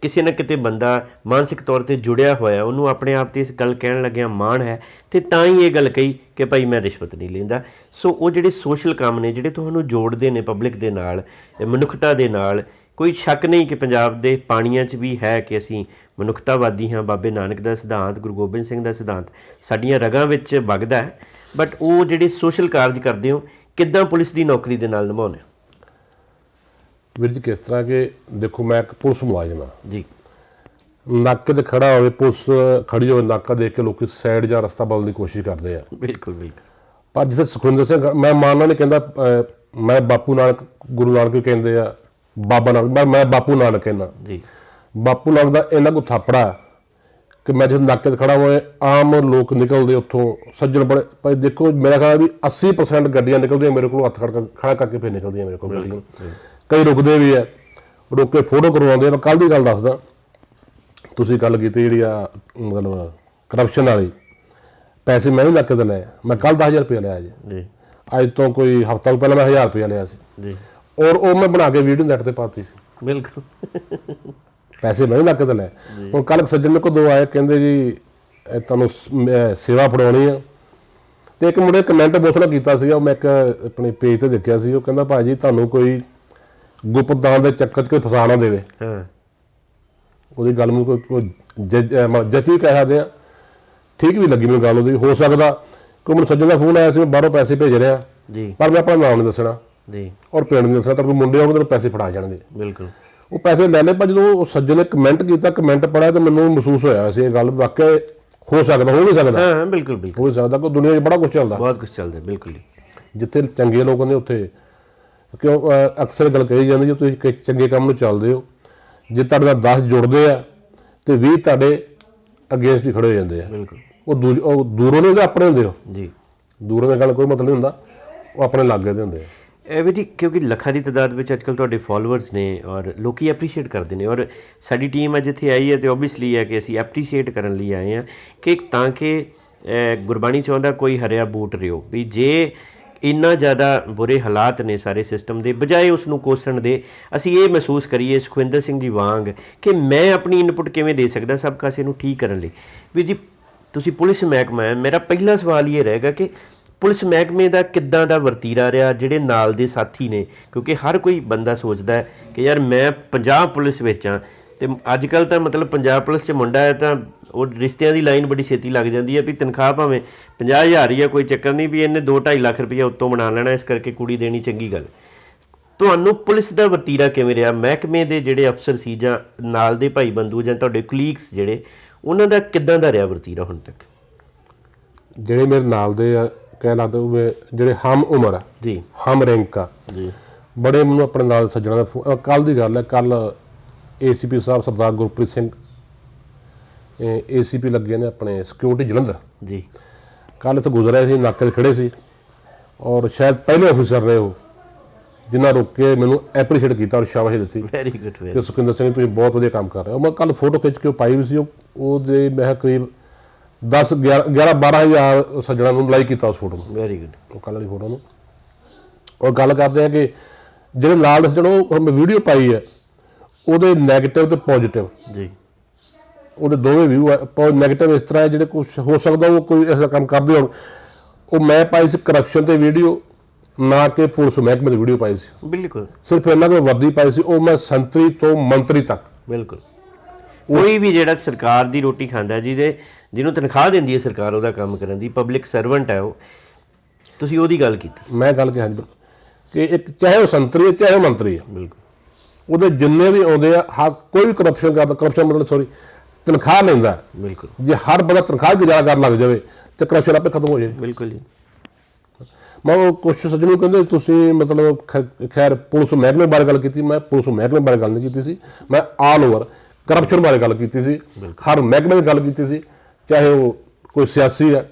Speaker 2: ਕਿਸੇ ਨਾ ਕਿਤੇ ਬੰਦਾ ਮਾਨਸਿਕ ਤੌਰ ਤੇ ਜੁੜਿਆ ਹੋਇਆ, ਉਹਨੂੰ ਆਪਣੇ ਆਪ ਤੇ ਇਸ ਗੱਲ ਕਹਿਣ ਲੱਗਿਆ ਮਾਣ ਹੈ ਤੇ ਤਾਂ ਹੀ ਇਹ ਗੱਲ ਕਹੀ ਕਿ ਭਾਈ ਮੈਂ ਰਿਸ਼ਵਤ ਨਹੀਂ ਲੈਂਦਾ। ਸੋ ਉਹ ਜਿਹੜੇ ਸੋਸ਼ਲ ਕੰਮ ਨੇ, ਜਿਹੜੇ ਤੁਹਾਨੂੰ ਜੋੜਦੇ ਨੇ ਪਬਲਿਕ ਦੇ ਨਾਲ ਮਨੁੱਖਤਾ ਦੇ ਨਾਲ, ਕੋਈ ਸ਼ੱਕ ਨਹੀਂ ਕਿ ਪੰਜਾਬ ਦੇ ਪਾਣੀਆਂ 'ਚ ਵੀ ਹੈ ਕਿ ਅਸੀਂ ਮਨੁੱਖਤਾਵਾਦੀ ਹਾਂ। ਬਾਬੇ ਨਾਨਕ ਦਾ ਸਿਧਾਂਤ, ਗੁਰੂ ਗੋਬਿੰਦ ਸਿੰਘ ਦਾ ਸਿਧਾਂਤ ਸਾਡੀਆਂ ਰਗਾਂ ਵਿੱਚ ਵਗਦਾ ਹੈ। ਬਟ ਉਹ ਜਿਹੜੇ ਸੋਸ਼ਲ ਕਾਰਜ ਕਰਦੇ ਹੋ, ਕਿੱਦਾਂ ਪੁਲਿਸ ਦੀ ਨੌਕਰੀ ਦੇ ਨਾਲ ਨਿਭਾਉਂਦੇ
Speaker 1: ਵੀਰ ਜੀ ਕਿਸ ਤਰ੍ਹਾਂ ਕਿ ਦੇਖੋ ਮੈਂ ਇੱਕ ਪੁਲਿਸ ਮੁਲਾਜ਼ਮ ਹਾਂ।
Speaker 2: ਜੀ।
Speaker 1: ਨਾਕੇ ਤੇ ਖੜਾ ਹੋਵੇ ਪੁਲਿਸ ਖੜੀ ਹੋਵੇ ਨਾਕਾ ਦੇਖ ਕੇ ਲੋਕੀ ਸਾਈਡ ਜਾਂ ਰਸਤਾ ਬਦਲਣ ਦੀ ਕੋਸ਼ਿਸ਼ ਕਰਦੇ ਆ।
Speaker 2: ਬਿਲਕੁਲ ਬਿਲਕੁਲ।
Speaker 1: ਪਰ ਜਿਵੇਂ ਸੁਖਵਿੰਦਰ ਸਿੰਘ ਮੈਂ ਮਾਨਣਾ ਨਹੀਂ ਕਹਿੰਦਾ ਮੈਂ ਬਾਪੂ ਨਾਨਕ ਗੁਰੂ ਨਾਨਕ ਵੀ ਕਹਿੰਦੇ ਆ ਬਾਬਾ ਨਾਨਕ ਮੈਂ- ਬਾਪੂ ਨਾਨਕ ਕਹਿੰਦਾ।
Speaker 2: ਜੀ।
Speaker 1: ਬਾਪੂ ਨਾਨਕ ਦਾ ਇਹਨਾਂ ਕੋ ਥਾਪੜਾ ਕਿ ਮੈਂ ਜਦ ਨਾਕੇ ਤੇ ਖੜਾ ਹੋਏ ਆਮ ਲੋਕ ਨਿਕਲਦੇ ਉੱਥੋਂ ਸੱਜਣ ਬੜੇ ਭਾਈ ਦੇਖੋ ਮੇਰਾ ਖਿਆਲ ਵੀ 80% ਗੱਡੀਆਂ ਨਿਕਲਦੀਆਂ ਮੇਰੇ ਕੋਲ ਹੱਥ ਖੜਾ ਕਰਕੇ ਫਿਰ ਨਿਕਲਦੀਆਂ ਮੇਰੇ ਕੋਲ ਗੱਡੀਆਂ। ਕਈ ਰੁਕਦੇ ਵੀ ਆ। ਰੁਕ ਕੇ ਫੋਟੋ ਕਰਵਾਉਂਦੇ ਆ। ਮੈਂ ਕੱਲ ਦੀ ਗੱਲ ਦੱਸਦਾ। ਤੁਸੀਂ ਗੱਲ ਕੀਤੀ ਜਿਹੜੀ ਆ ਮਤਲਬ ਕਰਪਸ਼ਨ ਵਾਲੀ। ਪੈਸੇ ਮੈਂ ਵੀ ਨਾਕੇ ਤੇ ਲਏ। ਮੈਂ ਕੱਲ 10000 ਰੁਪਏ ਲਿਆ ਜੀ।
Speaker 2: ਜੀ।
Speaker 1: ਅੱਜ ਤੋਂ ਕੋਈ ਹਫ਼ਤਾ ਕੁ ਪਹਿਲਾਂ ਮੈਂ 1000 ਰੁਪਏ ਲਿਆ ਸੀ।
Speaker 2: ਜੀ।
Speaker 1: ਔਰ ਉਹ ਮੈਂ ਬਣਾ ਕੇ ਵੀਡੀਓ ਨੈਟ ਤੇ ਪਾਤੀ ਸੀ।
Speaker 2: ਬਿਲਕੁਲ।
Speaker 1: ਪੈਸੇ ਮੈਂ ਵੀ ਲੱਗ ਤੇ ਲੈ ਹੁਣ ਕੱਲ ਸੱਜਣ ਮੇਰੇ ਕੋਲ ਦੋ ਆਏ। ਕਹਿੰਦੇ ਜੀ ਤੁਹਾਨੂੰ ਸੇਵਾ ਫੜਾਉਣੀ ਆ। ਤੇ ਇੱਕ ਮੁੰਡੇ ਕਮੈਂਟ ਬੋਸਲਾ ਕੀਤਾ ਸੀਗਾ। ਉਹ ਮੈਂ ਇੱਕ ਆਪਣੇ ਪੇਜ ਤੇ ਦੇਖਿਆ ਸੀ। ਉਹ ਕਹਿੰਦਾ ਭਾਜੀ ਤੁਹਾਨੂੰ ਕੋਈ ਗੁਪਤਦਾਨ ਦੇ ਚੱਕਰ 'ਚ ਕੋਈ ਫਸਾਣਾ ਦੇਵੇ।
Speaker 2: ਹਾਂ।
Speaker 1: ਉਹਦੀ ਗੱਲ ਨੂੰ ਕੋਈ- ਜੱਜ ਕਹਿ ਸਕਦੇ ਆ। ਠੀਕ ਵੀ ਲੱਗੀ ਮੈਨੂੰ ਗੱਲ ਉਹਦੀ ਹੋ ਸਕਦਾ ਕਿ ਮੈਨੂੰ ਸੱਜਣ ਦਾ ਫੋਨ ਆਇਆ ਸੀ ਮੈਂ ਬਾਹਰੋਂ ਪੈਸੇ ਭੇਜ ਰਿਹਾ।
Speaker 2: ਜੀ।
Speaker 1: ਪਰ ਮੈਂ ਆਪਣਾ ਨਾਮ ਨਹੀਂ ਦੱਸਣਾ।
Speaker 2: ਜੀ।
Speaker 1: ਔਰ ਪਿੰਡ ਨਹੀਂ ਦੱਸਣਾ ਤਾਂ ਕੋਈ ਮੁੰਡੇ ਆਉਣਗੇ ਤੈਨੂੰ ਪੈਸੇ ਫੜਾ ਜਾਣਗੇ।
Speaker 2: ਬਿਲਕੁਲ।
Speaker 1: ਉਹ ਪੈਸੇ ਲੈ ਲਏ ਪਰ ਜਦੋਂ ਉਹ ਸੱਜਣ ਨੇ ਕਮੈਂਟ ਕੀਤਾ ਕਮੈਂਟ ਪੜਿਆ ਤੇ ਮੈਨੂੰ ਮਹਿਸੂਸ ਹੋਇਆ ਸੀ ਇਹ ਗੱਲ ਵਾਕਿਆ ਹੋ ਸਕਦਾ ਹੋ ਵੀ ਸਕਦਾ।
Speaker 2: ਹਾਂ ਬਿਲਕੁਲ ਬਿਲਕੁਲ।
Speaker 1: ਹੋ ਸਕਦਾ ਕਿ ਦੁਨੀਆ 'ਚ ਬੜਾ ਕੁਝ ਚੱਲਦਾ।
Speaker 2: ਬਹੁਤ ਕੁਝ ਚੱਲਦਾ ਬਿਲਕੁਲ
Speaker 1: ਜਿੱਥੇ ਚੰਗੇ ਲੋਕ ਨੇ ਉੱਥੇ ਕਿਉਂ ਅਕਸਰ ਗੱਲ ਕਹੀ ਜਾਂਦੀ ਜੇ ਤੁਸੀਂ ਕਿ ਚੰਗੇ ਕੰਮ ਨੂੰ ਚੱਲਦੇ ਹੋ ਜੇ ਤੁਹਾਡੇ ਨਾਲ 10 ਜੁੜਦੇ ਆ ਤੇ 20 ਤੁਹਾਡੇ ਅਗੇਂਸਟ ਹੀ ਖੜੇ ਹੋ ਜਾਂਦੇ ਆ।
Speaker 2: ਬਿਲਕੁਲ।
Speaker 1: ਉਹ ਦੂਰੋਂ ਨਹੀਂ ਹੁੰਦੇ ਆਪਣੇ ਹੁੰਦੇ ਹੋ।
Speaker 2: ਜੀ।
Speaker 1: ਦੂਰੋਂ ਦੀ ਗੱਲ ਕੋਈ ਮਤਲਬ ਨਹੀਂ ਹੁੰਦਾ ਉਹ ਆਪਣੇ ਲਾਗੇ ਦੇ ਹੁੰਦੇ ਆ।
Speaker 2: ਇਹ ਵੀ ਜੀ ਕਿਉਂਕਿ ਲੱਖਾਂ ਦੀ ਤਾਦਾਦ ਵਿੱਚ ਅੱਜਕੱਲ ਤੁਹਾਡੇ ਫਾਲੋਅਰਸ ਨੇ ਔਰ ਲੋਕੀ ਐਪਰੀਸ਼ੀਏਟ ਕਰਦੇ ਨੇ ਔਰ ਸਾਡੀ ਟੀਮ ਅੱਜ ਇੱਥੇ ਆਈ ਹੈ ਤੇ ਓਬਵੀਅਸਲੀ ਹੈ ਕਿ ਅਸੀਂ ਐਪਰੀਸ਼ੀਏਟ ਕਰਨ ਲਈ ਆਏ ਹਾਂ ਕਿ ਤਾਂ ਕਿ ਗੁਰਬਾਣੀ ਚਾਹੁੰਦਾ ਕੋਈ ਹਰਿਆ ਬੂਟ ਰਿਓ ਵੀ ਜੇ ਇੰਨਾ ਜ਼ਿਆਦਾ ਬੁਰੇ ਹਾਲਾਤ ਨੇ ਸਾਰੇ ਸਿਸਟਮ ਦੇ, ਬਜਾਏ ਉਸ ਨੂੰ ਕੋਸਣ ਦੇ, ਅਸੀਂ ਇਹ ਮਹਿਸੂਸ ਕਰੀਏ ਸੁਖਵਿੰਦਰ ਸਿੰਘ ਜੀ ਵਾਂਗ ਕਿ ਮੈਂ ਆਪਣੀ ਇਨਪੁਟ ਕਿਵੇਂ ਦੇ ਸਕਦਾ ਸਭ ਕਾਸੇ ਨੂੰ ਠੀਕ ਕਰਨ ਲਈ। ਵੀ ਜੀ, ਤੁਸੀਂ ਪੁਲਿਸ ਮਹਿਕਮਾ ਹੈ, ਮੇਰਾ ਪਹਿਲਾ ਸਵਾਲ ਇਹ ਰਹੇਗਾ ਕਿ ਪੁਲਿਸ ਮਹਿਕਮੇ ਦਾ ਕਿੱਦਾਂ ਦਾ ਵਰਤੀਰਾ ਰਿਹਾ, ਜਿਹੜੇ ਨਾਲ ਦੇ ਸਾਥੀ ਨੇ? ਕਿਉਂਕਿ ਹਰ ਕੋਈ ਬੰਦਾ ਸੋਚਦਾ ਕਿ ਯਾਰ ਮੈਂ ਪੰਜਾਬ ਪੁਲਿਸ ਵਿੱਚ ਆ ਤੇ ਅੱਜ ਕੱਲ ਤਾਂ ਮਤਲਬ ਪੰਜਾਬ ਪੁਲਿਸ 'ਚ ਮੁੰਡਾ ਹੈ ਤਾਂ ਉਹ ਰਿਸ਼ਤਿਆਂ ਦੀ ਲਾਈਨ ਬੜੀ ਛੇਤੀ ਲੱਗ ਜਾਂਦੀ ਹੈ ਵੀ ਤਨਖਾਹ ਭਾਵੇਂ 50000 ਹੀ ਆ ਕੋਈ ਚੱਕਰ ਨਹੀਂ ਵੀ ਇਹਨੇ 2.5 ਲੱਖ ਰੁਪਏ ਉੱਤੋਂ ਬਣਾ ਲੈਣਾ ਇਸ ਕਰਕੇ ਕੁੜੀ ਦੇਣੀ ਚੰਗੀ ਗੱਲ। ਤੁਹਾਨੂੰ ਪੁਲਿਸ ਦਾ ਵਰਤੀਰਾ ਕਿਵੇਂ ਰਿਹਾ? ਮਹਿਕਮੇ ਦੇ ਜਿਹੜੇ ਅਫਸਰ ਸੀ ਜਾਂ ਨਾਲ ਦੇ ਭਾਈ ਬੰਦੂ ਜਾਂ ਤੁਹਾਡੇ ਕਲੀਗਸ ਜਿਹੜੇ ਉਹਨਾਂ ਦਾ ਕਿੱਦਾਂ ਦਾ ਰਿਹਾ ਵਰਤੀਰਾ ਹੁਣ ਤੱਕ?
Speaker 1: ਜਿਹੜੇ ਮੇਰੇ ਨਾਲ ਦੇ ਆ ਕਹਿ ਉਹ ਮੇ- ਜਿਹੜੇ ਹਮ ਉਮਰ ਆ
Speaker 2: ਜੀ।
Speaker 1: ਹਮ ਰੈਂਕ ਆ
Speaker 2: ਜੀ।
Speaker 1: ਬੜੇ ਮੈਨੂੰ ਆਪਣੇ ਨਾਲ ਸੱਜਣਾ ਦਾ ਕੱਲ ਦੀ ਗੱਲ ਹੈ ਕੱਲ ਏਸੀਪੀ ਸਾਹਿਬ ਸਰਦਾਰ ਗੁਰਪ੍ਰੀਤ ਸਿੰਘ ਏਸੀਪੀ ਲੱਗੇ ਨੇ ਆਪਣੇ ਸਿਕਿਉਰਿਟੀ ਜਲੰਧਰ।
Speaker 2: ਜੀ।
Speaker 1: ਕੱਲ ਇੱਥੇ ਗੁਜ਼ਰਿਆ ਸੀ ਨਾਕੇ ਤੇ ਖੜੇ ਸੀ ਔਰ ਸ਼ਾਇਦ ਪਹਿਲੇ ਅਫੀਸਰ ਰਹੇ ਉਹ ਜਿਨ੍ਹਾਂ ਰੁਕ ਕੇ ਮੈਨੂੰ ਐਪਰੀਸ਼ੀਏਟ ਕੀਤਾ ਔਰ ਸ਼ਾਬਾਸ਼ ਦਿੱਤੀ
Speaker 2: ਵੈਰੀ ਗੁੱਡ ਵੈਰੀ
Speaker 1: ਕਿ ਸੁਖਿੰਦਰ ਸਿੰਘ ਤੁਸੀਂ ਬਹੁਤ ਵਧੀਆ ਕੰਮ ਕਰ ਰਹੇ ਹੋ। ਮੈਂ ਕੱਲ ਫੋਟੋ ਖਿੱਚ ਕੇ ਪਾਈ ਵੀ ਸੀ ਉਹ ਉਹਦੇ ਮੈਂ ਕਰੀਬ 10 11 12 ਹਜ਼ਾਰ ਸੱਜਣਾ ਨੂੰ ਲਾਈਕ ਕੀਤਾ ਉਸ ਫੋਟੋ ਨੂੰ।
Speaker 2: ਵੈਰੀ ਗੁੱਡ
Speaker 1: ਉਹ ਕੱਲ੍ਹ ਵਾਲੀ ਫੋਟੋ ਨੂੰ। ਉਹ ਗੱਲ ਕਰਦੇ ਆ ਕਿ ਜਿਹੜੇ ਨਾਲ ਸੱਜਣ ਉਹ ਮੈਂ ਵੀਡੀਓ ਪਾਈ ਹੈ ਉਹਦੇ 네ਗੇਟਿਵ ਤੇ ਪੋਜ਼ਿਟਿਵ
Speaker 2: ਜੀ।
Speaker 1: ਉਹਦੇ ਦੋਵੇਂ ਵਿਊ ਹੈ ਪਰ 네ਗੇਟਿਵ ਇਸ ਤਰ੍ਹਾਂ ਹੈ ਜਿਹੜੇ ਕੁਝ ਹੋ ਸਕਦਾ ਉਹ ਕੋਈ ਐਸਾ ਕੰਮ ਕਰਦੇ ਹੋਣ। ਉਹ ਮੈਂ ਪਾਈ ਸੀ ਕਰਪਸ਼ਨ ਤੇ ਵੀਡੀਓ ਨਾ ਕਿ ਪੁਲਿਸ ਮਹਿਕਮੇ ਦੀ ਵੀਡੀਓ ਪਾਈ ਸੀ।
Speaker 2: ਬਿਲਕੁਲ।
Speaker 1: ਸਿਰਫ ਇਹਨਾਂ ਕੋਲ ਵਰਦੀ ਪਾਈ ਸੀ ਉਹ ਮੈਂ ਸੰਤਰੀ ਤੋਂ ਮੰਤਰੀ ਤੱਕ।
Speaker 2: ਬਿਲਕੁਲ। ਕੋਈ ਵੀ ਜਿਹੜਾ ਸਰਕਾਰ ਦੀ ਰੋਟੀ ਖਾਂਦਾ ਜਿਹਦੇ ਜਿਹਨੂੰ ਤਨਖਾਹ ਦਿੰਦੀ ਹੈ ਸਰਕਾਰ ਉਹਦਾ ਕੰਮ ਕਰਨ ਦੀ ਪਬਲਿਕ ਸਰਵੈਂਟ ਹੈ ਉਹ ਤੁਸੀਂ ਉਹਦੀ ਗੱਲ ਕੀਤੀ।
Speaker 1: ਮੈਂ ਗੱਲ ਕਿਹਾ ਜੀ ਕਿ ਇੱਕ ਚਾਹੇ ਉਹ ਸੰਤਰੀ ਹੈ ਚਾਹੇ ਮੰਤਰੀ ਹੈ।
Speaker 2: ਬਿਲਕੁਲ।
Speaker 1: ਉਹਦੇ ਜਿੰਨੇ ਵੀ ਆਉਂਦੇ ਆ ਹਰ ਕੋਈ ਕਰਪਸ਼ਨ ਕਰਦਾ ਕਰਪਸ਼ਨ ਮਤਲਬ ਸੌਰੀ ਤਨਖਾਹ ਲੈਂਦਾ।
Speaker 2: ਬਿਲਕੁਲ।
Speaker 1: ਜੇ ਹਰ ਬੰਦਾ ਤਨਖਾਹ ਗੁਜ਼ਾਰਾ ਕਰਨ ਲੱਗ ਜਾਵੇ ਤੇ ਕਰਪਸ਼ਨ ਆਪੇ ਖਤਮ ਹੋ ਜਾਏ।
Speaker 2: ਬਿਲਕੁਲ ਜੀ।
Speaker 1: ਮੈਂ ਉਹ ਕੁਛ ਸੱਜਣ ਨੂੰ ਕਹਿੰਦੇ ਤੁਸੀਂ ਮਤਲਬ ਖੈਰ ਪੁਲਿਸ ਮਹਿਕਮੇ ਬਾਰੇ ਗੱਲ ਕੀਤੀ ਮੈਂ ਪੁਲਿਸ ਮਹਿਕਮੇ ਬਾਰੇ ਗੱਲ ਨਹੀਂ ਕੀਤੀ ਸੀ। ਮੈਂ ਆਲ ਓਵਰ ਕਰਪਸ਼ਨ ਬਾਰੇ ਗੱਲ ਕੀਤੀ ਸੀ। ਹਰ ਮਹਿਕਮੇ ਦੀ ਗੱਲ ਕੀਤੀ ਸੀ ਚਾਹੇ ਉਹ ਕੋਈ ਸਿਆਸੀ ਹੈ?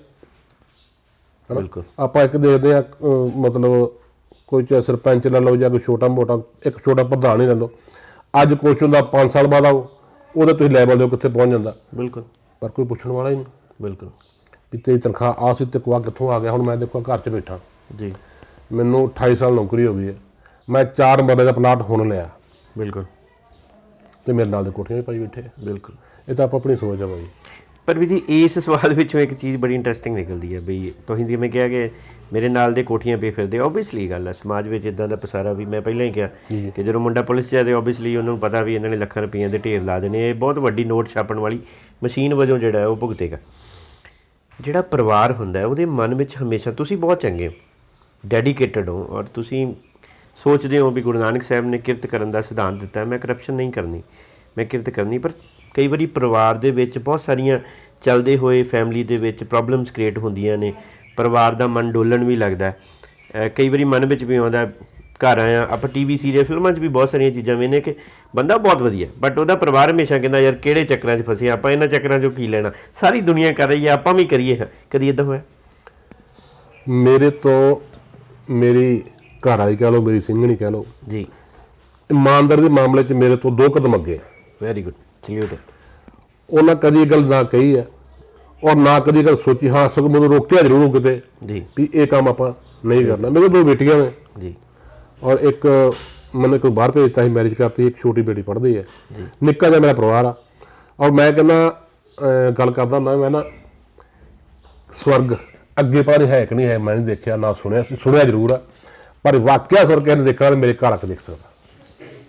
Speaker 2: ਬਿਲਕੁਲ।
Speaker 1: ਆਪਾਂ ਇੱਕ ਦੇਖਦੇ ਆ ਮਤਲਬ ਕੋਈ ਚਾਹੇ ਸਰਪੰਚ ਲੈ ਲਓ ਜਾਂ ਕੋਈ ਛੋਟਾ ਮੋਟਾ ਇੱਕ ਛੋਟਾ ਪ੍ਰਧਾਨ ਹੀ ਲੈ ਲਓ। ਅੱਜ ਕੁਛ ਹੁੰਦਾ 5 ਸਾਲ ਬਾਅਦ ਆਓ। ਉਹਦੇ ਤੁਸੀਂ ਲੈਵਲ ਦੇ ਕਿੱਥੇ ਪਹੁੰਚ ਜਾਂਦਾ।
Speaker 2: ਬਿਲਕੁਲ।
Speaker 1: ਪਰ ਕੋਈ ਪੁੱਛਣ ਵਾਲਾ ਹੀ ਨਹੀਂ।
Speaker 2: ਬਿਲਕੁਲ।
Speaker 1: ਵੀ ਤੇਰੀ ਤਨਖਾਹ ਆ ਸੀ ਤੇ ਕੁਆ ਕਿੱਥੋਂ ਆ ਗਿਆ ਹੁਣ ਮੈਂ ਦੇਖੋ ਘਰ 'ਚ ਬੈਠਾ।
Speaker 2: ਜੀ।
Speaker 1: ਮੈਨੂੰ 28 ਸਾਲ ਨੌਕਰੀ ਹੋ ਗਈ ਹੈ। ਮੈਂ ਚਾਰ ਮਰਲੇ ਦਾ ਪਲਾਟ ਹੁਣ ਲਿਆ।
Speaker 2: ਬਿਲਕੁਲ।
Speaker 1: ਤੇ ਮੇਰੇ ਨਾਲ ਦੇ ਕੋਠੀਆਂ ਵੀ ਪਾਈ ਬੈਠੇ ਆ।
Speaker 2: ਬਿਲਕੁਲ।
Speaker 1: ਇਹ ਤਾਂ ਆਪੋ ਆਪਣੀ ਸੋਚ ਆ ਬਾਈ।
Speaker 2: ਪਰ ਵੀ ਜੀ ਇਸ ਸਵਾਲ ਵਿੱਚੋਂ ਇੱਕ ਚੀਜ਼ ਬੜੀ ਇੰਟਰਸਟਿੰਗ ਨਿਕਲਦੀ ਹੈ ਬਈ ਤੁਸੀਂ ਜਿਵੇਂ ਕਿਹਾ ਕਿ ਮੇਰੇ ਨਾਲ ਦੇ ਕੋਠੀਆਂ ਪੇ ਫਿਰਦੇ ਓਬਵੀਅਸਲੀ ਗੱਲ ਹੈ ਸਮਾਜ ਵਿੱਚ ਇਦਾਂ ਦਾ ਪਸਾਰਾ ਵੀ ਮੈਂ ਪਹਿਲਾਂ ਹੀ ਕਿਹਾ ਕਿ ਜਦੋਂ ਮੁੰਡਾ ਪੁਲਿਸ 'ਚ ਹੈ ਤੇ ਓਬਵੀਅਸਲੀ ਉਹਨਾਂ ਨੂੰ ਪਤਾ ਵੀ ਇਹਨਾਂ ਨੇ ਲੱਖਾਂ ਰੁਪਈਆਂ ਦੇ ਢੇਰ ਲਾ ਦੇਣੇ ਇਹ ਬਹੁਤ ਵੱਡੀ ਨੋਟ ਛਾਪਣ ਵਾਲੀ ਮਸ਼ੀਨ ਵਜੋਂ ਜਿਹੜਾ ਉਹ ਭੁਗਤੇਗਾ। ਜਿਹੜਾ ਪਰਿਵਾਰ ਹੁੰਦਾ ਉਹਦੇ ਮਨ ਵਿੱਚ ਹਮੇਸ਼ਾ ਤੁਸੀਂ ਬਹੁਤ ਚੰਗੇ ਹੋ ਡੈਡੀਕੇਟਡ ਹੋ ਔਰ ਤੁਸੀਂ ਸੋਚਦੇ ਹੋ ਵੀ ਗੁਰੂ ਨਾਨਕ ਸਾਹਿਬ ਨੇ ਕਿਰਤ ਕਰਨ ਦਾ ਸਿਧਾਂਤ ਦਿੱਤਾ ਮੈਂ ਕਰਪਸ਼ਨ ਨਹੀਂ ਕਰਨੀ ਮੈਂ ਕਿਰਤ ਕਰਨੀ। ਪਰ ਕਈ ਵਾਰੀ ਪਰਿਵਾਰ ਦੇ ਵਿੱਚ ਬਹੁਤ ਸਾਰੀਆਂ ਚੱਲਦੇ ਹੋਏ ਫੈਮਿਲੀ ਦੇ ਵਿੱਚ ਪ੍ਰੋਬਲਮਸ ਕ੍ਰੀਏਟ ਹੁੰਦੀਆਂ ਨੇ। ਪਰਿਵਾਰ ਦਾ ਮਨ ਡੋਲਣ ਵੀ ਲੱਗਦਾ ਹੈ। ਕਈ ਵਾਰੀ ਮਨ ਵਿੱਚ ਵੀ ਆਉਂਦਾ ਘਰ ਆਇਆ ਆਪਾਂ ਟੀਵੀ ਸੀਰੀਅਲ ਫਿਲਮਾਂ 'ਚ ਵੀ ਬਹੁਤ ਸਾਰੀਆਂ ਚੀਜ਼ਾਂ ਵੇਖਨੇ ਕਿ ਬੰਦਾ ਬਹੁਤ ਵਧੀਆ ਬਟ ਉਹਦਾ ਪਰਿਵਾਰ ਹਮੇਸ਼ਾ ਕਹਿੰਦਾ ਯਾਰ ਕਿਹੜੇ ਚੱਕਰਾਂ 'ਚ ਫਸੇ ਆਪਾਂ ਇਹਨਾਂ ਚੱਕਰਾਂ 'ਚੋਂ ਕੀ ਲੈਣਾ? ਸਾਰੀ ਦੁਨੀਆ ਕਰ ਰਹੀ ਹੈ ਆਪਾਂ ਵੀ ਕਰੀਏ ਕਦੀ ਇਦਾਂ ਹੋਇਆ?
Speaker 1: ਮੇਰੇ ਤੋਂ ਮੇਰੀ ਘਰ ਵਾਲੀ ਕਹਿ ਲਓ ਮੇਰੀ ਸਿੰਘਣੀ ਕਹਿ ਲਓ
Speaker 2: ਜੀ।
Speaker 1: ਇਮਾਨਦਾਰੀ ਦੇ ਮਾਮਲੇ 'ਚ ਮੇਰੇ ਤੋਂ ਦੋ ਕਦਮ ਅੱਗੇ।
Speaker 2: ਵੈਰੀ ਗੁੱਡ ਸਲੂਟ
Speaker 1: ਉਹਨਾਂ ਕਦੀ ਇਹ ਗੱਲ ਨਾ ਕਹੀ ਹੈ। ਔਰ ਨਾ ਕਦੀ ਗੱਲ ਸੋਚੀ ਹਾਂ ਸਗੋਂ ਮੈਨੂੰ ਰੋਕਿਆ ਜ਼ਰੂਰ ਕਿਤੇ
Speaker 2: ਜੀ।
Speaker 1: ਵੀ ਇਹ ਕੰਮ ਆਪਾਂ ਨਹੀਂ ਕਰਨਾ। ਮੇਰੇ ਦੋ ਬੇਟੀਆਂ ਨੇ।
Speaker 2: ਜੀ।
Speaker 1: ਔਰ ਇੱਕ ਮੈਨੂੰ ਕੋਈ ਬਾਹਰ ਭੇਜਤਾ ਸੀ ਮੈਰਿਜ ਕਰਤੀ ਇੱਕ ਛੋਟੀ ਬੇਟੀ ਪੜ੍ਹਦੀ ਹੈ। ਨਿੱਕਾ ਜਿਹਾ ਮੇਰਾ ਪਰਿਵਾਰ ਆ। ਔਰ ਮੈਂ ਕਹਿੰਦਾ ਗੱਲ ਕਰਦਾ ਹੁੰਦਾ ਮੈਂ ਨਾ ਸਵਰਗ ਅੱਗੇ ਪਰ ਹੈ ਕਿ ਨਹੀਂ ਹੈ ਮੈਂ ਨਹੀਂ ਦੇਖਿਆ ਨਾ ਸੁਣਿਆ ਸੁਣਿਆ ਜ਼ਰੂਰ ਆ। ਪਰ ਵਾਕਿਆ ਸਵਰਗ ਇਹਨੇ ਦੇਖਣਾ ਮੇਰੇ ਘਰ ਆ ਕੇ ਦੇਖ ਸਕਦਾ।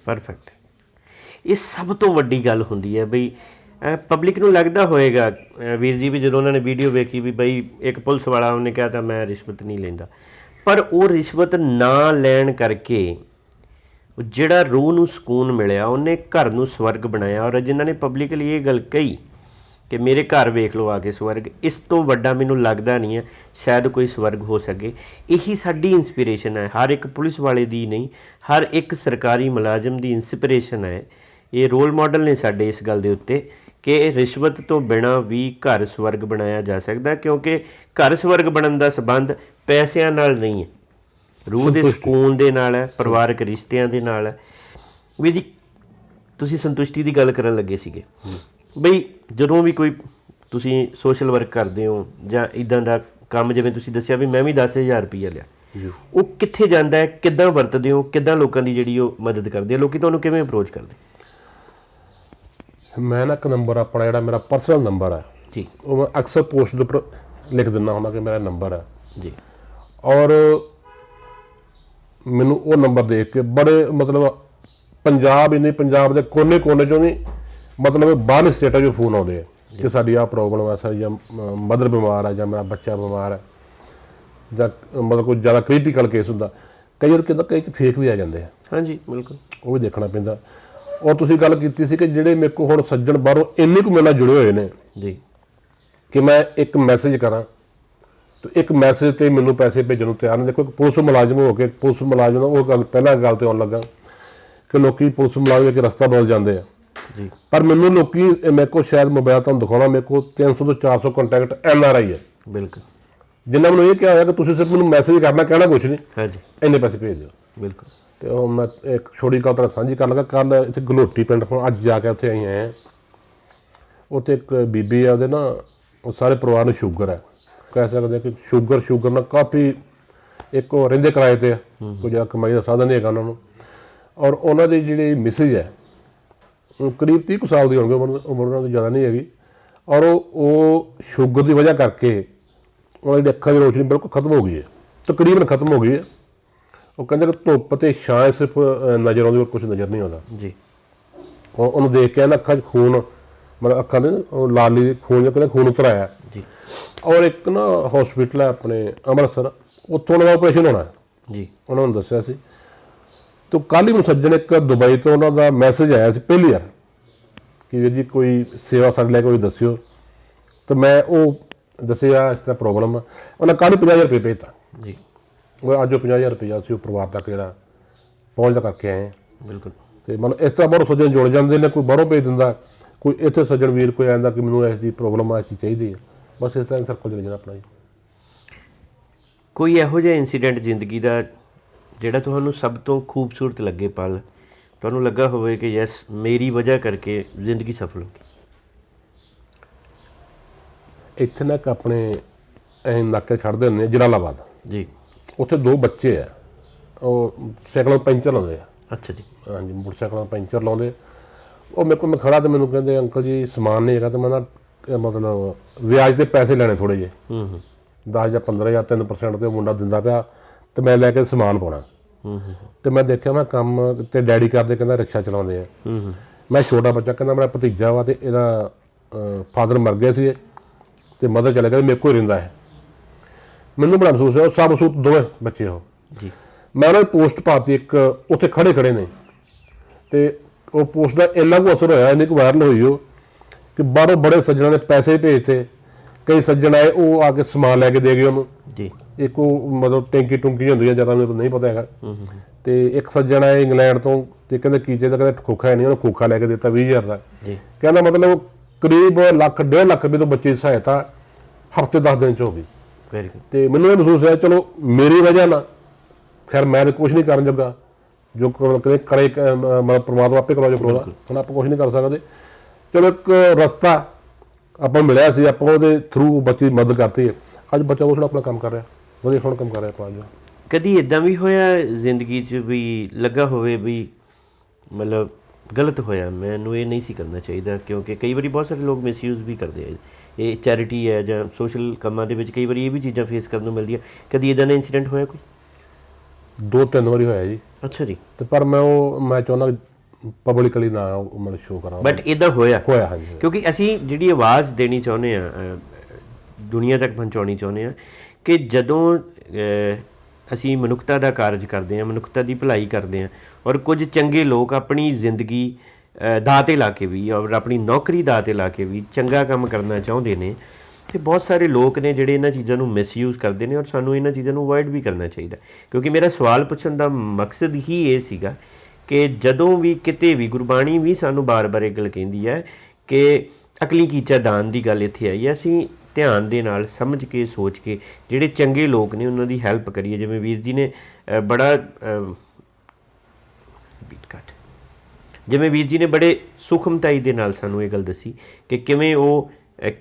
Speaker 2: ਪਰਫੈਕਟ ਇਹ ਸਭ ਤੋਂ ਵੱਡੀ ਗੱਲ ਹੁੰਦੀ ਹੈ ਬਈ ਪਬਲਿਕ ਨੂੰ ਲੱਗਦਾ ਹੋਏਗਾ ਵੀਰ ਜੀ ਵੀ ਜਦੋਂ ਉਹਨਾਂ ਨੇ ਵੀਡੀਓ ਵੇਖੀ ਵੀ ਬਈ ਇੱਕ ਪੁਲਿਸ ਵਾਲਾ ਉਹਨੇ ਕਿਹਾ ਤਾਂ ਮੈਂ ਰਿਸ਼ਵਤ ਨਹੀਂ ਲੈਂਦਾ। ਪਰ ਉਹ ਰਿਸ਼ਵਤ ਨਾ ਲੈਣ ਕਰਕੇ ਜਿਹੜਾ ਰੂਹ ਨੂੰ ਸਕੂਨ ਮਿਲਿਆ, ਉਹਨੇ ਘਰ ਨੂੰ ਸਵਰਗ ਬਣਾਇਆ ਔਰ ਜਿਨ੍ਹਾਂ ਨੇ ਪਬਲਿਕਲੀ ਇਹ ਗੱਲ ਕਹੀ ਕਿ ਮੇਰੇ ਘਰ ਵੇਖ ਲਓ ਆ ਕੇ ਸਵਰਗ, ਇਸ ਤੋਂ ਵੱਡਾ ਮੈਨੂੰ ਲੱਗਦਾ ਨਹੀਂ ਹੈ, ਸ਼ਾਇਦ ਕੋਈ ਸਵਰਗ ਹੋ ਸਕੇ। ਇਹੀ ਸਾਡੀ ਇਨਸਪੀਰੇਸ਼ਨ ਹੈ। ਹਰ ਇੱਕ ਪੁਲਿਸ ਵਾਲੇ ਦੀ ਨਹੀਂ, ਹਰ ਇੱਕ ਸਰਕਾਰੀ ਮੁਲਾਜ਼ਮ ਦੀ ਇਨਸਪੀਰੇਸ਼ਨ ਹੈ। ਇਹ ਰੋਲ ਮਾਡਲ ਨੇ ਸਾਡੇ ਇਸ ਗੱਲ ਦੇ ਉੱਤੇ। ਕਿ ਰਿਸ਼ਵਤ ਤੋਂ ਬਿਨਾ ਵੀ ਘਰ ਸਵਰਗ ਬਣਾਇਆ ਜਾ ਸਕਦਾ ਕਿਉਂਕਿ ਘਰ ਸਵਰਗ ਬਣਨ ਦਾ ਸਬੰਧ ਪੈਸਿਆਂ ਨਾਲ ਨਹੀਂ ਹੈ। ਰੂਹ ਦੇ ਸਕੂਨ ਦੇ ਨਾਲ ਹੈ ਪਰਿਵਾਰਕ ਰਿਸ਼ਤਿਆਂ ਦੇ ਨਾਲ ਹੈ। ਵੀ ਜੀ ਤੁਸੀਂ ਸੰਤੁਸ਼ਟੀ ਦੀ ਗੱਲ ਕਰਨ ਲੱਗੇ ਸੀਗੇ। ਬਈ ਜਦੋਂ ਵੀ ਕੋਈ ਤੁਸੀਂ ਸੋਸ਼ਲ ਵਰਕ ਕਰਦੇ ਹੋ ਜਾਂ ਇਦਾਂ ਦਾ ਕੰਮ ਜਿਵੇਂ ਤੁਸੀਂ ਦੱਸਿਆ ਵੀ ਮੈਂ ਵੀ 10000 ਰੁਪਈਆ ਲਿਆ ਉਹ ਕਿੱਥੇ ਜਾਂਦਾ ਹੈ ਕਿੱਦਾਂ ਵਰਤਦੇ ਹੋ ਕਿੱਦਾਂ ਲੋਕਾਂ ਦੀ ਜਿਹੜੀ ਉਹ ਮਦਦ ਕਰਦੇ ਆ ਲੋਕੀ ਤੁਹਾਨੂੰ ਕਿਵੇਂ ਅਪਰੋਚ ਕਰਦੇ?
Speaker 1: ਮੈਂ ਨਾ ਇੱਕ ਨੰਬਰ ਆਪਣਾ ਜਿਹੜਾ ਮੇਰਾ ਪਰਸਨਲ ਨੰਬਰ ਹੈ
Speaker 2: ਜੀ।
Speaker 1: ਉਹ ਮੈਂ ਅਕਸਰ ਪੋਸਟ ਦੇ ਉੱਪਰ ਲਿਖ ਦਿੰਦਾ ਹੁੰਦਾ ਕਿ ਮੇਰਾ ਨੰਬਰ ਹੈ।
Speaker 2: ਜੀ।
Speaker 1: ਔਰ ਮੈਨੂੰ ਉਹ ਨੰਬਰ ਦੇਖ ਕੇ ਬੜੇ ਮਤਲਬ ਪੰਜਾਬ ਹੀ ਨਹੀਂ ਪੰਜਾਬ ਦੇ ਕੋਨੇ-ਕੋਨੇ ਚੋਂ ਨਹੀਂ ਮਤਲਬ ਬਾਹਰਲੇ ਸਟੇਟਾਂ 'ਚੋਂ ਫੋਨ ਆਉਂਦੇ ਆ ਕਿ ਸਾਡੀ ਆ ਪ੍ਰੋਬਲਮ ਹੈ ਸਾਡੀ ਜਾਂ ਮਦਰ ਬਿਮਾਰ ਹੈ ਜਾਂ ਮੇਰਾ ਬੱਚਾ ਬਿਮਾਰ ਹੈ ਜਾਂ ਮਤਲਬ ਕੋਈ ਜ਼ਿਆਦਾ ਕ੍ਰਿਟੀਕਲ ਕੇਸ ਹੁੰਦਾ ਕਈ ਵਾਰ ਕਿਦਾਂ ਕਈ ਫੇਕ ਵੀ ਆ ਜਾਂਦੇ ਆ।
Speaker 2: ਹਾਂਜੀ ਬਿਲਕੁਲ।
Speaker 1: ਉਹ ਵੀ ਦੇਖਣਾ ਪੈਂਦਾ। ਔਰ ਤੁਸੀਂ ਗੱਲ ਕੀਤੀ ਸੀ ਕਿ ਜਿਹੜੇ ਮੇਰੇ ਕੋਲ ਹੁਣ ਸੱਜਣ ਬਾਹਰੋਂ ਇੰਨੇ ਕੁ ਮੇਰੇ ਨਾਲ ਜੁੜੇ ਹੋਏ ਨੇ
Speaker 2: ਜੀ।
Speaker 1: ਕਿ ਮੈਂ ਇੱਕ ਮੈਸੇਜ ਕਰਾਂ ਤੇ ਇੱਕ ਮੈਸੇਜ ਤੇ ਮੈਨੂੰ ਪੈਸੇ ਭੇਜਣ ਨੂੰ ਤਿਆਰ ਨੇ। ਦੇਖੋ ਇੱਕ ਪੁਲਿਸ ਮੁਲਾਜ਼ਮ ਹੋ ਕੇ ਪੁਲਿਸ ਮੁਲਾਜ਼ਮ ਉਹ ਗੱਲ ਪਹਿਲਾਂ ਗੱਲ ਤੇ ਆਉਣ ਲੱਗਾ ਕਿ ਲੋਕੀ ਪੁਲਿਸ ਮੁਲਾਜ਼ਮ ਕੇ ਰਸਤਾ ਬਦਲ ਜਾਂਦੇ ਆ।
Speaker 2: ਜੀ।
Speaker 1: ਪਰ ਮੈਨੂੰ ਲੋਕੀ ਮੇਰੇ ਕੋਲ ਸ਼ਾਇਦ ਮੋਬਾਈਲ ਤੁਹਾਨੂੰ ਦਿਖਾਉਣਾ ਮੇਰੇ ਕੋਲ 300 ਤੋਂ 400 ਕੰਟੈਕਟ ਐਨ ਆਰ ਆਈ ਹੈ।
Speaker 2: ਬਿਲਕੁਲ।
Speaker 1: ਜਿਨ੍ਹਾਂ ਮੈਨੂੰ ਇਹ ਕਿਹਾ ਹੋਇਆ ਕਿ ਤੁਸੀਂ ਸਿਰਫ ਮੈਨੂੰ ਮੈਸੇਜ ਕਰਨਾ ਕਹਿਣਾ ਕੁਝ ਨਹੀਂ।
Speaker 2: ਹਾਂਜੀ।
Speaker 1: ਇੰਨੇ ਪੈਸੇ ਭੇਜ ਦਿਓ।
Speaker 2: ਬਿਲਕੁਲ।
Speaker 1: ਤੇ ਉਹ ਮੈਂ ਇੱਕ ਛੋਟੀ ਗੱਲ ਤਾਂ ਸਾਂਝੀ ਕਰਨ ਲੱਗਾ ਕੱਲ ਇੱਥੇ ਗਲੋਟੀ ਪਿੰਡ ਤੋਂ ਅੱਜ ਜਾ ਕੇ ਉੱਥੇ ਆਈ ਆਏ ਹਾਂ। ਉੱਥੇ ਇੱਕ ਬੀਬੀ ਆ ਉਹਦੇ ਨਾ ਉਹ ਸਾਰੇ ਪਰਿਵਾਰ ਨੂੰ ਸ਼ੂਗਰ ਹੈ। ਕਹਿ ਸਕਦੇ ਕਿ ਸ਼ੂਗਰ ਸ਼ੂਗਰ ਨਾਲ ਕਾਫੀ ਇੱਕ ਉਹ ਰਹਿੰਦੇ ਕਿਰਾਏ ਤੇ ਆ। ਕੋਈ ਜ਼ਿਆਦਾ ਕਮਾਈ ਦਾ ਸਾਧਨ ਨਹੀਂ ਹੈਗਾ ਉਹਨਾਂ ਨੂੰ। ਔਰ ਉਹਨਾਂ ਦੀ ਜਿਹੜੀ ਮਿਸਿਜ ਹੈ ਉਹ ਕਰੀਬ 30 ਕੁ ਸਾਲ ਦੀ ਹੋਣਗੇ ਉਮਰ ਉਹਨਾਂ ਦੀ ਜ਼ਿਆਦਾ ਨਹੀਂ ਹੈਗੀ। ਔਰ ਉਹ ਉਹ ਸ਼ੂਗਰ ਦੀ ਵਜ੍ਹਾ ਕਰਕੇ ਉਹਨਾਂ ਦੀ ਅੱਖਾਂ ਦੀ ਰੋਸ਼ਨੀ ਬਿਲਕੁਲ ਖਤਮ ਹੋ ਗਈ ਹੈ। ਤਕਰੀਬਨ ਖਤਮ ਹੋ ਗਈ ਹੈ। ਉਹ ਕਹਿੰਦੇ ਕਿ ਧੁੱਪ ਤੇ ਛਾਂ ਸਿਰਫ ਨਜ਼ਰ ਆਉਂਦੀ ਹੋਰ ਕੁਝ ਨਜ਼ਰ ਨਹੀਂ ਆਉਂਦਾ।
Speaker 2: ਜੀ।
Speaker 1: ਉਹ ਉਹਨੂੰ ਦੇਖ ਕੇ ਨਾ ਅੱਖਾਂ 'ਚ ਖੂਨ ਮਤਲਬ ਅੱਖਾਂ ਦੇ ਲਾਲੀ ਖੂਨ ਜਿਹਾ ਕਹਿੰਦੇ ਖੂਨ ਉਤਰ ਆਇਆ
Speaker 2: ਜੀ।
Speaker 1: ਔਰ ਇੱਕ ਨਾ ਹਸਪੀਟਲ ਹੈ ਆਪਣੇ ਅੰਮ੍ਰਿਤਸਰ ਉੱਥੋਂ ਉਹਨਾਂ ਦਾ ਆਪਰੇਸ਼ਨ ਹੋਣਾ।
Speaker 2: ਜੀ।
Speaker 1: ਉਹਨਾਂ ਨੂੰ ਦੱਸਿਆ ਸੀ। ਤੋ ਕੱਲ ਹੀ ਮੈਨੂੰ ਸੱਜਣ ਇੱਕ ਦੁਬਈ ਤੋਂ ਉਹਨਾਂ ਦਾ ਮੈਸੇਜ ਆਇਆ ਸੀ ਪਹਿਲੀ ਵਾਰ ਕਿ ਵੀਰ ਜੀ ਕੋਈ ਸੇਵਾ ਸਾਡੇ ਲਈ ਕੋਈ ਦੱਸਿਓ। ਤੇ ਮੈਂ ਉਹ ਦੱਸਿਆ ਇਸ ਤਰ੍ਹਾਂ ਪ੍ਰੋਬਲਮ ਉਹਨਾਂ ਕੱਲ ਹੀ 50000 ਰੁਪਏ ਭੇਜਤਾ।
Speaker 2: ਜੀ।
Speaker 1: ਉਹ ਅੱਜ ਉਹ 50000 ਰੁਪਏ ਸੀ ਉਹ ਪਰਿਵਾਰ ਤੱਕ ਜਿਹੜਾ ਪਹੁੰਚਦਾ ਕਰਕੇ ਆਏ ਹਾਂ।
Speaker 2: ਬਿਲਕੁਲ।
Speaker 1: ਤੇ ਮਨ ਇਸ ਤਰ੍ਹਾਂ ਬਾਹਰੋਂ ਸੱਜਣ ਜੁੜ ਜਾਂਦੇ ਨੇ ਕੋਈ ਬਾਹਰੋਂ ਭੇਜ ਦਿੰਦਾ ਕੋਈ ਇੱਥੇ ਸੱਜਣ ਵੀਰ ਕੋਈ ਆਂਦਾ ਕਿ ਮੈਨੂੰ ਇਸ ਦੀ ਪ੍ਰੋਬਲਮ ਆ ਚੀਜ਼ ਚਾਹੀਦੀ ਹੈ ਬਸ ਇਸ ਤਰ੍ਹਾਂ ਸਰਕਲ ਚੱਲ ਜਾਣਾ ਆਪਣਾ ਜੀ।
Speaker 2: ਕੋਈ ਇਹੋ ਜਿਹਾ ਇਨਸੀਡੈਂਟ ਜ਼ਿੰਦਗੀ ਦਾ ਜਿਹੜਾ ਤੁਹਾਨੂੰ ਸਭ ਤੋਂ ਖੂਬਸੂਰਤ ਲੱਗੇ ਪਲ ਤੁਹਾਨੂੰ ਲੱਗਾ ਹੋਵੇ ਕਿ ਯੈਸ ਮੇਰੀ ਵਜ੍ਹਾ ਕਰਕੇ ਜ਼ਿੰਦਗੀ ਸਫਲ ਹੋ ਗਈ?
Speaker 1: ਇੱਥੇ ਨਾ ਆਪਣੇ ਐਂ ਨਾਕੇ ਛੱਡਦੇ ਹੁੰਦੇ ਆ ਜਲਾਲਾਬਾਦ।
Speaker 2: ਜੀ।
Speaker 1: ਉੱਥੇ ਦੋ ਬੱਚੇ ਆ। ਉਹ ਸਾਈਕਲਾਂ ਪੈਂਚਰ ਲਾਉਂਦੇ ਆ।
Speaker 2: ਅੱਛਾ ਜੀ।
Speaker 1: ਹਾਂਜੀ ਮੋਟਰਸਾਈਕਲਾਂ ਪੈਂਚਰ ਲਾਉਂਦੇ। ਉਹ ਮੇਰੇ ਕੋਲ ਮੈਂ ਖੜਾ ਤੇ ਮੈਨੂੰ ਕਹਿੰਦੇ ਅੰਕਲ ਜੀ ਸਮਾਨ ਨਹੀਂ ਹੈਗਾ ਤੇ ਮੈਂ ਨਾ ਮਤਲਬ ਵਿਆਜ ਤੇ ਪੈਸੇ ਲੈਣੇ ਥੋੜੇ ਜਿਹੇ।
Speaker 2: ਹੂੰ ਹੂੰ।
Speaker 1: 10 ਜਾਂ 15 ਜਾਂ 3% ਤੇ ਉਹ ਮੁੰਡਾ ਦਿੰਦਾ ਪਿਆ ਤੇ ਮੈਂ ਲੈ ਕੇ ਸਮਾਨ ਪਾਉਣਾ।
Speaker 2: ਹੂੰ ਹੂੰ
Speaker 1: ਤੇ ਮੈਂ ਦੇਖਿਆ ਮੈਂ ਕੰਮ ਤੇ ਡੈਡੀ ਕਰਦੇ ਕਹਿੰਦਾ ਰਿਕਸ਼ਾ ਚਲਾਉਂਦੇ ਆ।
Speaker 2: ਹੂੰ ਹੂੰ।
Speaker 1: ਮੈਂ ਛੋਟਾ ਬੱਚਾ ਕਹਿੰਦਾ ਮੇਰਾ ਭਤੀਜਾ ਵਾ ਤੇ ਇਹਦਾ ਫਾਦਰ ਮਰ ਗਿਆ ਸੀ ਤੇ ਮਦਰ ਚਲੇ ਗਏ ਮੇਰੇ ਕੋਲ ਹੀ ਰਹਿੰਦਾ ਹੈ। ਮੈਨੂੰ ਬੜਾ ਮਹਿਸੂਸ ਹੋਇਆ ਉਹ ਸਭ ਸੂਤ ਦੋਵੇਂ ਬੱਚੇ ਉਹ
Speaker 2: ਜੀ।
Speaker 1: ਮੈਂ ਉਹਨਾਂ ਦੀ ਪੋਸਟ ਪਾਤੀ ਇੱਕ ਉੱਥੇ ਖੜੇ ਖੜੇ ਨੇ। ਤੇ ਉਹ ਪੋਸਟ ਦਾ ਇੰਨਾ ਕੁ ਅਸਰ ਹੋਇਆ ਇੰਨੀ ਕੁ ਵਾਇਰਲ ਹੋਈ ਉਹ ਕਿ ਬਾਹਰੋਂ ਬੜੇ ਸੱਜਣਾਂ ਨੇ ਪੈਸੇ ਭੇਜਤੇ ਕਈ ਸੱਜਣ ਆਏ ਉਹ ਆ ਕੇ ਸਮਾਨ ਲੈ ਕੇ ਦੇ ਗਏ ਉਹਨੂੰ।
Speaker 2: ਜੀ।
Speaker 1: ਇੱਕ ਉਹ ਮਤਲਬ ਟੈਂਕੀ ਟੁੰਕੀ ਹੁੰਦੀ ਹੈ ਜ਼ਿਆਦਾ ਮੈਨੂੰ ਨਹੀਂ ਪਤਾ ਹੈਗਾ। ਤੇ ਇੱਕ ਸੱਜਣ ਆਏ ਇੰਗਲੈਂਡ ਤੋਂ ਤੇ ਕਹਿੰਦੇ ਕੀ ਚਾਹੀਦਾ ਕਹਿੰਦੇ ਖੋਖਾ ਹੈ ਨਹੀਂ ਉਹਨੂੰ ਖੋਖਾ ਲੈ ਕੇ ਦਿੱਤਾ 20000 ਦਾ।
Speaker 2: ਜੀ।
Speaker 1: ਕਹਿੰਦਾ ਮਤਲਬ ਕਰੀਬ ਲੱਖ ਡੇਢ ਲੱਖ ਰੁਪਏ ਤੋਂ ਬੱਚੇ ਦੀ ਸਹਾਇਤਾ ਹਫ਼ਤੇ 10 ਦਿਨ ਚ ਹੋ ਗਈ।
Speaker 2: ਵੈਰੀ ਗੁੱਡ
Speaker 1: ਤੇ ਮੈਨੂੰ ਇਹ ਮਹਿਸੂਸ ਹੋਇਆ ਚਲੋ ਮੇਰੀ ਵਜ੍ਹਾ ਨਾਲ ਖੈਰ ਮੈਂ ਤਾਂ ਕੁਝ ਨਹੀਂ ਕਰਨ ਜੋਗਾ ਜੋ ਕਰੇ ਕਰੇ ਪ੍ਰਮਾਤਮਾ ਆਪੇ ਕਰਵਾ ਜੋ ਕਰਵਾ ਹੁਣ ਆਪਾਂ ਕੁਝ ਨਹੀਂ ਕਰ ਸਕਦੇ। ਚਲੋ ਇੱਕ ਰਸਤਾ ਆਪਾਂ ਮਿਲਿਆ ਸੀ ਆਪਾਂ ਉਹਦੇ ਥਰੂ ਬੱਚੇ ਦੀ ਮਦਦ ਕਰਤੀ ਹੈ। ਅੱਜ ਬੱਚਾ ਨਾਲ ਆਪਣਾ ਕੰਮ ਕਰ ਰਿਹਾ ਵਧੀਆ ਸੋਹਣਾ ਕੰਮ ਕਰ ਰਿਹਾ ਆਪਾਂ ਅੱਜ।
Speaker 2: ਕਦੀ ਇਦਾਂ ਵੀ ਹੋਇਆ ਜ਼ਿੰਦਗੀ 'ਚ ਵੀ ਲੱਗਾ ਹੋਵੇ ਵੀ ਮਤਲਬ ਗਲਤ ਹੋਇਆ? ਮੈਨੂੰ ਇਹ ਨਹੀਂ ਸੀ ਕਰਨਾ ਚਾਹੀਦਾ ਕਿਉਂਕਿ ਕਈ ਵਾਰੀ ਬਹੁਤ ਸਾਰੇ ਲੋਕ ਮਿਸਯੂਜ਼ ਵੀ ਕਰਦੇ ਆ। ਇਹ ਚੈਰਿਟੀ ਹੈ ਜਾਂ ਸੋਸ਼ਲ ਕੰਮਾਂ ਦੇ ਵਿੱਚ ਕਈ ਵਾਰੀ ਇਹ ਵੀ ਚੀਜ਼ਾਂ ਫੇਸ ਕਰਨ ਨੂੰ ਮਿਲਦੀਆਂ। ਕਦੀ ਇਦਾਂ ਦਾ ਇਨਸੀਡੈਂਟ ਹੋਇਆ ਕੋਈ?
Speaker 1: ਦੋ ਤਿੰਨ ਵਾਰੀ ਹੋਇਆ ਜੀ।
Speaker 2: ਅੱਛਾ ਜੀ।
Speaker 1: ਤੇ ਪਰ ਮੈਂ ਉਹ ਮੈਂ ਚਾਹੁੰਦਾ ਪਬਲਿਕਲੀ ਨਾ ਉਹ ਮੈਂ ਸ਼ੋਅ ਕਰਾਂ।
Speaker 2: ਬਟ ਇਦਾਂ ਹੋਇਆ?
Speaker 1: ਹੋਇਆ ਹਾਂਜੀ
Speaker 2: ਕਿਉਂਕਿ ਅਸੀਂ ਜਿਹੜੀ ਆਵਾਜ਼ ਦੇਣੀ ਚਾਹੁੰਦੇ ਆ ਦੁਨੀਆ ਤੱਕ ਪਹੁੰਚਾਉਣੀ ਚਾਹੁੰਦੇ ਆ ਕਿ ਜਦੋਂ ਅਸੀਂ ਮਨੁੱਖਤਾ ਦਾ ਕਾਰਜ ਕਰਦੇ ਆ ਮਨੁੱਖਤਾ ਦੀ ਭਲਾਈ ਕਰਦੇ ਆ ਔਰ ਕੁਝ ਚੰਗੇ ਲੋਕ ਆਪਣੀ ਜ਼ਿੰਦਗੀ ਦਾ ਤੇ ਲਾ ਕੇ ਵੀ ਔਰ ਆਪਣੀ ਨੌਕਰੀ ਦਾ ਤੇ ਲਾ ਕੇ ਵੀ ਚੰਗਾ ਕੰਮ ਕਰਨਾ ਚਾਹੁੰਦੇ ਨੇ ਤੇ ਬਹੁਤ ਸਾਰੇ ਲੋਕ ਨੇ ਜਿਹੜੇ ਇਹਨਾਂ ਚੀਜ਼ਾਂ ਨੂੰ ਮਿਸਯੂਜ਼ ਕਰਦੇ ਨੇ ਔਰ ਸਾਨੂੰ ਇਹਨਾਂ ਚੀਜ਼ਾਂ ਨੂੰ ਅਵੋਇਡ ਵੀ ਕਰਨਾ ਚਾਹੀਦਾ। ਕਿਉਂਕਿ ਮੇਰਾ ਸਵਾਲ ਪੁੱਛਣ ਦਾ ਮਕਸਦ ਹੀ ਇਹ ਸੀਗਾ ਕਿ ਜਦੋਂ ਵੀ ਕਿਤੇ ਵੀ ਗੁਰਬਾਣੀ ਵੀ ਸਾਨੂੰ ਬਾਰ-ਬਾਰ ਇਹ ਗੱਲ ਕਹਿੰਦੀ ਹੈ ਕਿ ਅਕਲੀ ਕੀਚਾ ਦਾਨ ਦੀ ਗੱਲ ਇੱਥੇ ਆਈ ਹੈ, ਅਸੀਂ ਧਿਆਨ ਦੇ ਨਾਲ ਸਮਝ ਕੇ, ਸੋਚ ਕੇ ਜਿਹੜੇ ਚੰਗੇ ਲੋਕ ਨੇ ਉਹਨਾਂ ਦੀ ਹੈਲਪ ਕਰੀਏ। ਜਿਵੇਂ ਵੀਰ ਜੀ ਨੇ ਬੜਾ ਬੀਟ ਕੱਟ ਜਿਵੇਂ ਵੀਰ ਜੀ ਨੇ ਬੜੇ ਸੁਖਮਤਾਈ ਦੇ ਨਾਲ ਸਾਨੂੰ ਇਹ ਗੱਲ ਦੱਸੀ ਕਿ ਕਿਵੇਂ ਉਹ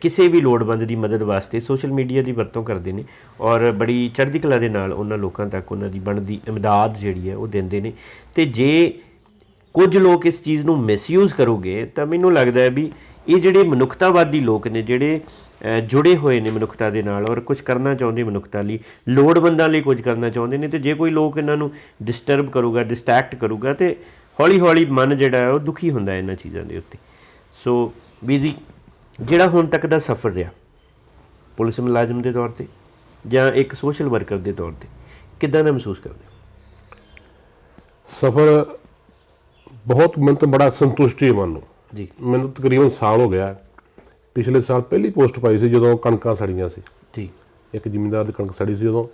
Speaker 2: ਕਿਸੇ ਵੀ ਲੋੜਵੰਦ ਦੀ ਮਦਦ ਵਾਸਤੇ ਸੋਸ਼ਲ ਮੀਡੀਆ ਦੀ ਵਰਤੋਂ ਕਰਦੇ ਨੇ ਔਰ ਬੜੀ ਚੜ੍ਹਦੀ ਕਲਾ ਦੇ ਨਾਲ ਉਹਨਾਂ ਲੋਕਾਂ ਤੱਕ ਉਹਨਾਂ ਦੀ ਬਣਦੀ ਇਮਦਾਦ ਜਿਹੜੀ ਹੈ ਉਹ ਦਿੰਦੇ ਨੇ। ਤੇ ਜੇ ਕੁਝ ਲੋਕ ਇਸ ਚੀਜ਼ ਨੂੰ ਮਿਸਯੂਜ਼ ਕਰੋਗੇ ਤਾਂ ਮੈਨੂੰ ਲੱਗਦਾ ਹੈ ਵੀ ਇਹ ਜਿਹੜੇ ਮਨੁੱਖਤਾਵਾਦੀ ਲੋਕ ਨੇ ਜਿਹੜੇ ਜੁੜੇ ਹੋਏ ਨੇ ਮਨੁੱਖਤਾ ਦੇ ਨਾਲ ਔਰ ਕੁਝ ਕਰਨਾ ਚਾਹੁੰਦੇ ਮਨੁੱਖਤਾ ਲਈ, ਲੋੜਵੰਦਾਂ ਲਈ ਕੁਝ ਕਰਨਾ ਚਾਹੁੰਦੇ ਨੇ ਤੇ ਜੇ ਕੋਈ ਲੋਕ ਇਹਨਾਂ ਨੂੰ ਡਿਸਟਰਬ ਕਰੂਗਾ ਡਿਸਟਰੈਕਟ ਕਰੂਗਾ ਤੇ ਹੌਲੀ ਹੌਲੀ ਮਨ ਜਿਹੜਾ ਉਹ ਦੁਖੀ ਹੁੰਦਾ ਇਹਨਾਂ ਚੀਜ਼ਾਂ ਦੇ ਉੱਤੇ। ਸੋ ਵੀ ਜੀ ਜਿਹੜਾ ਹੁਣ ਤੱਕ ਦਾ ਸਫ਼ਰ ਰਿਹਾ ਪੁਲਿਸ ਮੁਲਾਜ਼ਮ ਦੇ ਤੌਰ ਤੇ ਜਾਂ ਇੱਕ ਸੋਸ਼ਲ ਵਰਕਰ ਦੇ ਤੌਰ ਤੇ ਕਿੱਦਾਂ ਦਾ ਮਹਿਸੂਸ ਕਰਦੇ
Speaker 1: ਸਫਰ ਬਹੁਤ ਮੈਨੂੰ ਤਾਂ ਬੜਾ ਸੰਤੁਸ਼ਟੀ ਹੈ ਮਨ ਨੂੰ।
Speaker 2: ਜੀ।
Speaker 1: ਮੈਨੂੰ ਤਕਰੀਬਨ ਸਾਲ ਹੋ ਗਿਆ। ਪਿਛਲੇ ਸਾਲ ਪਹਿਲੀ ਪੋਸਟ ਪਾਈ ਸੀ ਜਦੋਂ ਕਣਕਾਂ ਸੜੀਆਂ ਸੀ।
Speaker 2: ਜੀ।
Speaker 1: ਇੱਕ ਜ਼ਿਮੀਂਦਾਰ ਦੀ ਕਣਕ ਸੜੀ ਸੀ ਉਦੋਂ।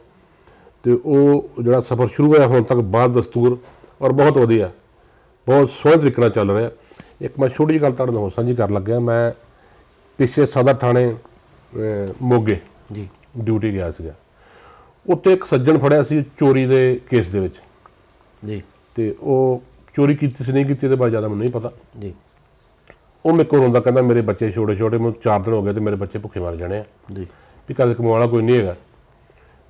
Speaker 1: ਤੇ ਉਹ ਜਿਹੜਾ ਸਫ਼ਰ ਸ਼ੁਰੂ ਹੋਇਆ ਹੁਣ ਤੱਕ ਬਾਅਦ ਦਸਤੂਰ ਔਰ ਬਹੁਤ ਵਧੀਆ। ਬਹੁਤ ਸੋਹਣੇ ਤਰੀਕੇ ਨਾਲ ਚੱਲ ਰਿਹਾ। ਇੱਕ ਮੈਂ ਛੋਟੀ ਜਿਹੀ ਗੱਲ ਤੁਹਾਡੇ ਨਾਲ ਸਾਂਝੀ ਕਰਨ ਲੱਗਿਆ। ਮੈਂ ਪਿਛਲੇ ਸਦਰ ਥਾਣੇ ਮੋਗੇ
Speaker 2: ਜੀ।
Speaker 1: ਡਿਊਟੀ ਗਿਆ ਸੀਗਾ। ਉੱਥੇ ਇੱਕ ਸੱਜਣ ਫੜਿਆ ਸੀ ਚੋਰੀ ਦੇ ਕੇਸ ਦੇ ਵਿੱਚ।
Speaker 2: ਜੀ।
Speaker 1: ਤੇ ਉਹ ਚੋਰੀ ਕੀਤੀ ਸੀ ਨਹੀਂ ਕੀਤੀ ਇਹਦੇ ਬਾਰੇ ਜ਼ਿਆਦਾ ਮੈਨੂੰ ਨਹੀਂ ਪਤਾ।
Speaker 2: ਜੀ।
Speaker 1: ਉਹ ਮੇਰੇ ਕੋਲ ਹੁੰਦਾ ਕਹਿੰਦਾ ਮੇਰੇ ਬੱਚੇ ਛੋਟੇ ਛੋਟੇ ਮੈਨੂੰ 4 ਦਿਨ ਹੋ ਗਏ ਤੇ ਮੇਰੇ ਬੱਚੇ ਭੁੱਖੇ ਮਰ ਜਾਣੇ ਆ।
Speaker 2: ਜੀ।
Speaker 1: ਵੀ ਘਰ ਕਮਾਉਣ ਵਾਲਾ ਕੋਈ ਨਹੀਂ ਹੈਗਾ।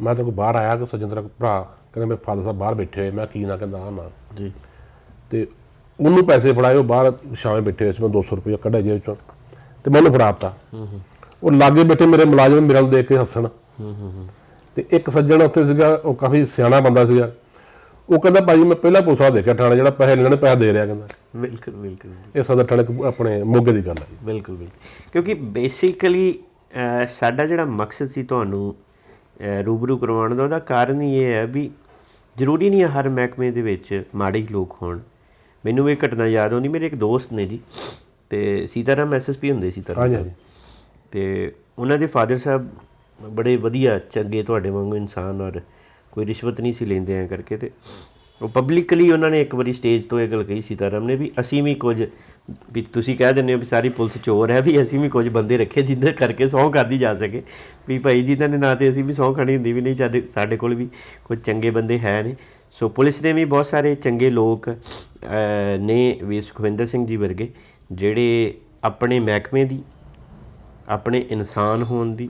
Speaker 1: ਮੈਂ ਤਾਂ ਕੋਈ ਬਾਹਰ ਆਇਆ ਕਿ ਸੱਜਣ ਤੇਰਾ ਭਰਾ ਕਹਿੰਦਾ ਮੇਰੇ ਫਾਦਰ ਸਾਹਿਬ ਬਾਹਰ ਬੈਠੇ ਹੋਏ ਮੈਂ ਕੀ ਨਾ? ਕਹਿੰਦਾ ਹਾਂ ਨਾ
Speaker 2: ਜੀ।
Speaker 1: ਤੇ ਉਹਨੂੰ ਪੈਸੇ ਫੜਾਏ ਉਹ ਬਾਹਰ ਸ਼ਾਮੇ ਬੈਠੇ ਹੋਏ ਸੀ ਮੈਂ 200 ਰੁਪਏ ਕੱਢਿਆ ਜੇਬ ਚੋਂ ਤੇ ਮੈਨੂੰ ਫੜਾਤਾ। ਉਹ ਲਾਗੇ ਬੈਠੇ ਮੇਰੇ ਮੁਲਾਜ਼ਮ ਮੇਰੇ ਨੂੰ ਦੇਖ ਕੇ ਹੱਸਣ। ਤੇ ਇੱਕ ਸੱਜਣ ਉੱਥੇ ਸੀਗਾ ਉਹ ਕਾਫੀ ਸਿਆਣਾ ਬੰਦਾ ਸੀਗਾ। ਉਹ ਕਹਿੰਦਾ ਭਾਈ ਮੈਂ ਪਹਿਲਾਂ ਪੁੱਛਾ ਦੇਖਿਆ ਥਾਣੇ ਜਿਹੜਾ ਪੈਸੇ ਲੈਣੇ ਪੈਸੇ ਦੇ ਰਿਹਾ ਕਹਿੰਦਾ।
Speaker 2: ਬਿਲਕੁਲ ਬਿਲਕੁਲ।
Speaker 1: ਇਹ ਸਦਰ ਥਾਣੇ ਆਪਣੇ ਮੋਗੇ ਦੀ ਗੱਲ ਹੈ।
Speaker 2: ਬਿਲਕੁਲ ਬਿਲਕੁਲ। ਕਿਉਂਕਿ ਬੇਸਿਕਲੀ ਸਾਡਾ ਜਿਹੜਾ ਮਕਸਦ ਸੀ ਤੁਹਾਨੂੰ ਰੂਬਰੂ ਕਰਵਾਉਣ ਦਾ ਉਹਦਾ ਕਾਰਨ ਹੀ ਇਹ ਹੈ ਵੀ ਜ਼ਰੂਰੀ ਨਹੀਂ ਹੈ ਹਰ ਮਹਿਕਮੇ ਦੇ ਵਿੱਚ ਮਾੜੇ ਲੋਕ ਹੋਣ। ਮੈਨੂੰ ਵੀ ਘਟਨਾ ਯਾਦ ਆਉਂਦੀ ਮੇਰੇ ਇੱਕ ਦੋਸਤ ਨੇ ਜੀ ਤੇ ਸੀਤਾਰਾਮ ਐਸਐਸਪੀ ਹੁੰਦੇ ਸੀ ਤਰ੍ਹਾਂ
Speaker 1: ਹਾਂਜੀ
Speaker 2: ਤੇ। ਉਹਨਾਂ ਦੇ ਫਾਦਰ ਸਾਹਿਬ ਬੜੇ ਵਧੀਆ ਚੰਗੇ ਤੁਹਾਡੇ ਵਾਂਗੂ ਇਨਸਾਨ ਔਰ ਕੋਈ ਰਿਸ਼ਵਤ ਨਹੀਂ ਸੀ ਲੈਂਦੇ ਐ ਕਰਕੇ ਤੇ ਉਹ ਪਬਲਿਕਲੀ ਉਹਨਾਂ ਨੇ ਇੱਕ ਵਾਰੀ ਸਟੇਜ ਤੋਂ ਇਹ ਗੱਲ ਕਹੀ ਸੀਤਾਰਾਮ ਨੇ ਵੀ ਅਸੀਂ ਵੀ ਕੁਝ ਵੀ ਤੁਸੀਂ ਕਹਿ ਦਿੰਦੇ ਹੋ ਵੀ ਸਾਰੀ ਪੁਲਿਸ ਚੋਰ ਹੈ ਵੀ ਅਸੀਂ ਵੀ ਕੁਝ ਬੰਦੇ ਰੱਖੇ ਜਿੰਦੇ ਕਰਕੇ ਸਹੁੰ ਕਰਦੀ ਜਾ ਸਕੇ। ਵੀ ਭਾਈ ਜੀ ਦੇ ਨਾਂ ਤੇ ਅਸੀਂ ਵੀ ਸਹੁੰ ਖਾਣੀ ਹੁੰਦੀ ਵੀ ਨਹੀਂ ਸਾਡੇ ਸਾਡੇ ਕੋਲ ਵੀ ਕੁਝ ਚੰਗੇ ਬੰਦੇ ਹੈ ਨੇ ਸੋ ਪੁਲਿਸ ਦੇ ਵੀ ਬਹੁਤ ਸਾਰੇ ਚੰਗੇ ਲੋਕ ਨੇ ਵੀ ਸੁਖਵਿੰਦਰ ਸਿੰਘ ਜੀ ਵਰਗੇ ਜਿਹੜੇ ਆਪਣੇ ਮਹਿਕਮੇ ਦੀ, ਆਪਣੇ ਇਨਸਾਨ ਹੋਣ ਦੀ,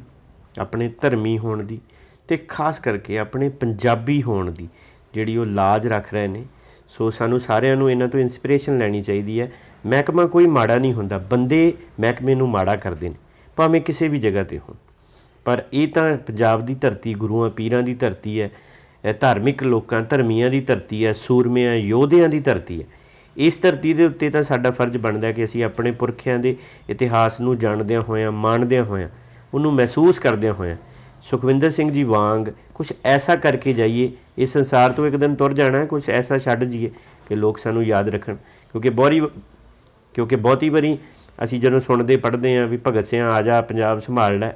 Speaker 2: ਆਪਣੇ ਧਰਮੀ ਹੋਣ ਦੀ ਤੇ ਖਾਸ ਕਰਕੇ ਆਪਣੇ ਪੰਜਾਬੀ ਹੋਣ ਦੀ ਜਿਹੜੀ ਉਹ ਲਾਜ ਰੱਖ ਰਹੇ ਨੇ। ਸੋ ਸਾਨੂੰ ਸਾਰਿਆਂ ਨੂੰ ਇਹਨਾਂ ਤੋਂ ਇਨਸਪੀਰੇਸ਼ਨ ਲੈਣੀ ਚਾਹੀਦੀ ਹੈ। ਮਹਿਕਮਾ ਕੋਈ ਮਾੜਾ ਨਹੀਂ ਹੁੰਦਾ, ਬੰਦੇ ਮਹਿਕਮੇ ਨੂੰ ਮਾੜਾ ਕਰਦੇ ਨੇ, ਭਾਵੇਂ ਕਿਸੇ ਵੀ ਜਗ੍ਹਾ ਤੇ ਹੋਣ। ਪਰ ਇਹ ਤਾਂ ਪੰਜਾਬ ਦੀ ਧਰਤੀ, ਗੁਰੂਆਂ, ਪੀਰਾਂ ਦੀ ਧਰਤੀ ਹੈ। ਧਾਰਮਿਕ ਲੋਕਾਂ, ਧਰਮੀਆਂ ਦੀ ਧਰਤੀ ਹੈ, ਸੂਰਮਿਆਂ, ਯੋਧਿਆਂ ਦੀ ਧਰਤੀ ਹੈ। ਇਸ ਧਰਤੀ ਦੇ ਉੱਤੇ ਤਾਂ ਸਾਡਾ ਫਰਜ਼ ਬਣਦਾ ਕਿ ਅਸੀਂ ਆਪਣੇ ਪੁਰਖਿਆਂ ਦੇ ਇਤਿਹਾਸ ਨੂੰ ਜਾਣਦਿਆਂ ਹੋਇਆਂ, ਮਾਣਦਿਆਂ ਹੋਇਆਂ, ਉਹਨੂੰ ਮਹਿਸੂਸ ਕਰਦਿਆਂ ਹੋਇਆਂ, ਸੁਖਵਿੰਦਰ ਸਿੰਘ ਜੀ ਵਾਂਗ ਕੁਝ ਐਸਾ ਕਰਕੇ ਜਾਈਏ, ਇਸ ਸੰਸਾਰ ਤੋਂ ਇੱਕ ਦਿਨ ਤੁਰ ਜਾਣਾ ਕੁਝ ਐਸਾ ਛੱਡ ਜਾਈਏ ਕਿ ਲੋਕ ਸਾਨੂੰ ਯਾਦ ਰੱਖਣ। ਕਿਉਂਕਿ ਬਹੁਰੀ ਕਿਉਂਕਿ ਬਹੁਤੀ ਵਾਰੀ ਅਸੀਂ ਜਦੋਂ ਸੁਣਦੇ, ਪੜ੍ਹਦੇ ਆ ਵੀ ਭਗਤ ਸਿੰਘ ਆ ਜਾ, ਪੰਜਾਬ ਸੰਭਾਲ ਲੈ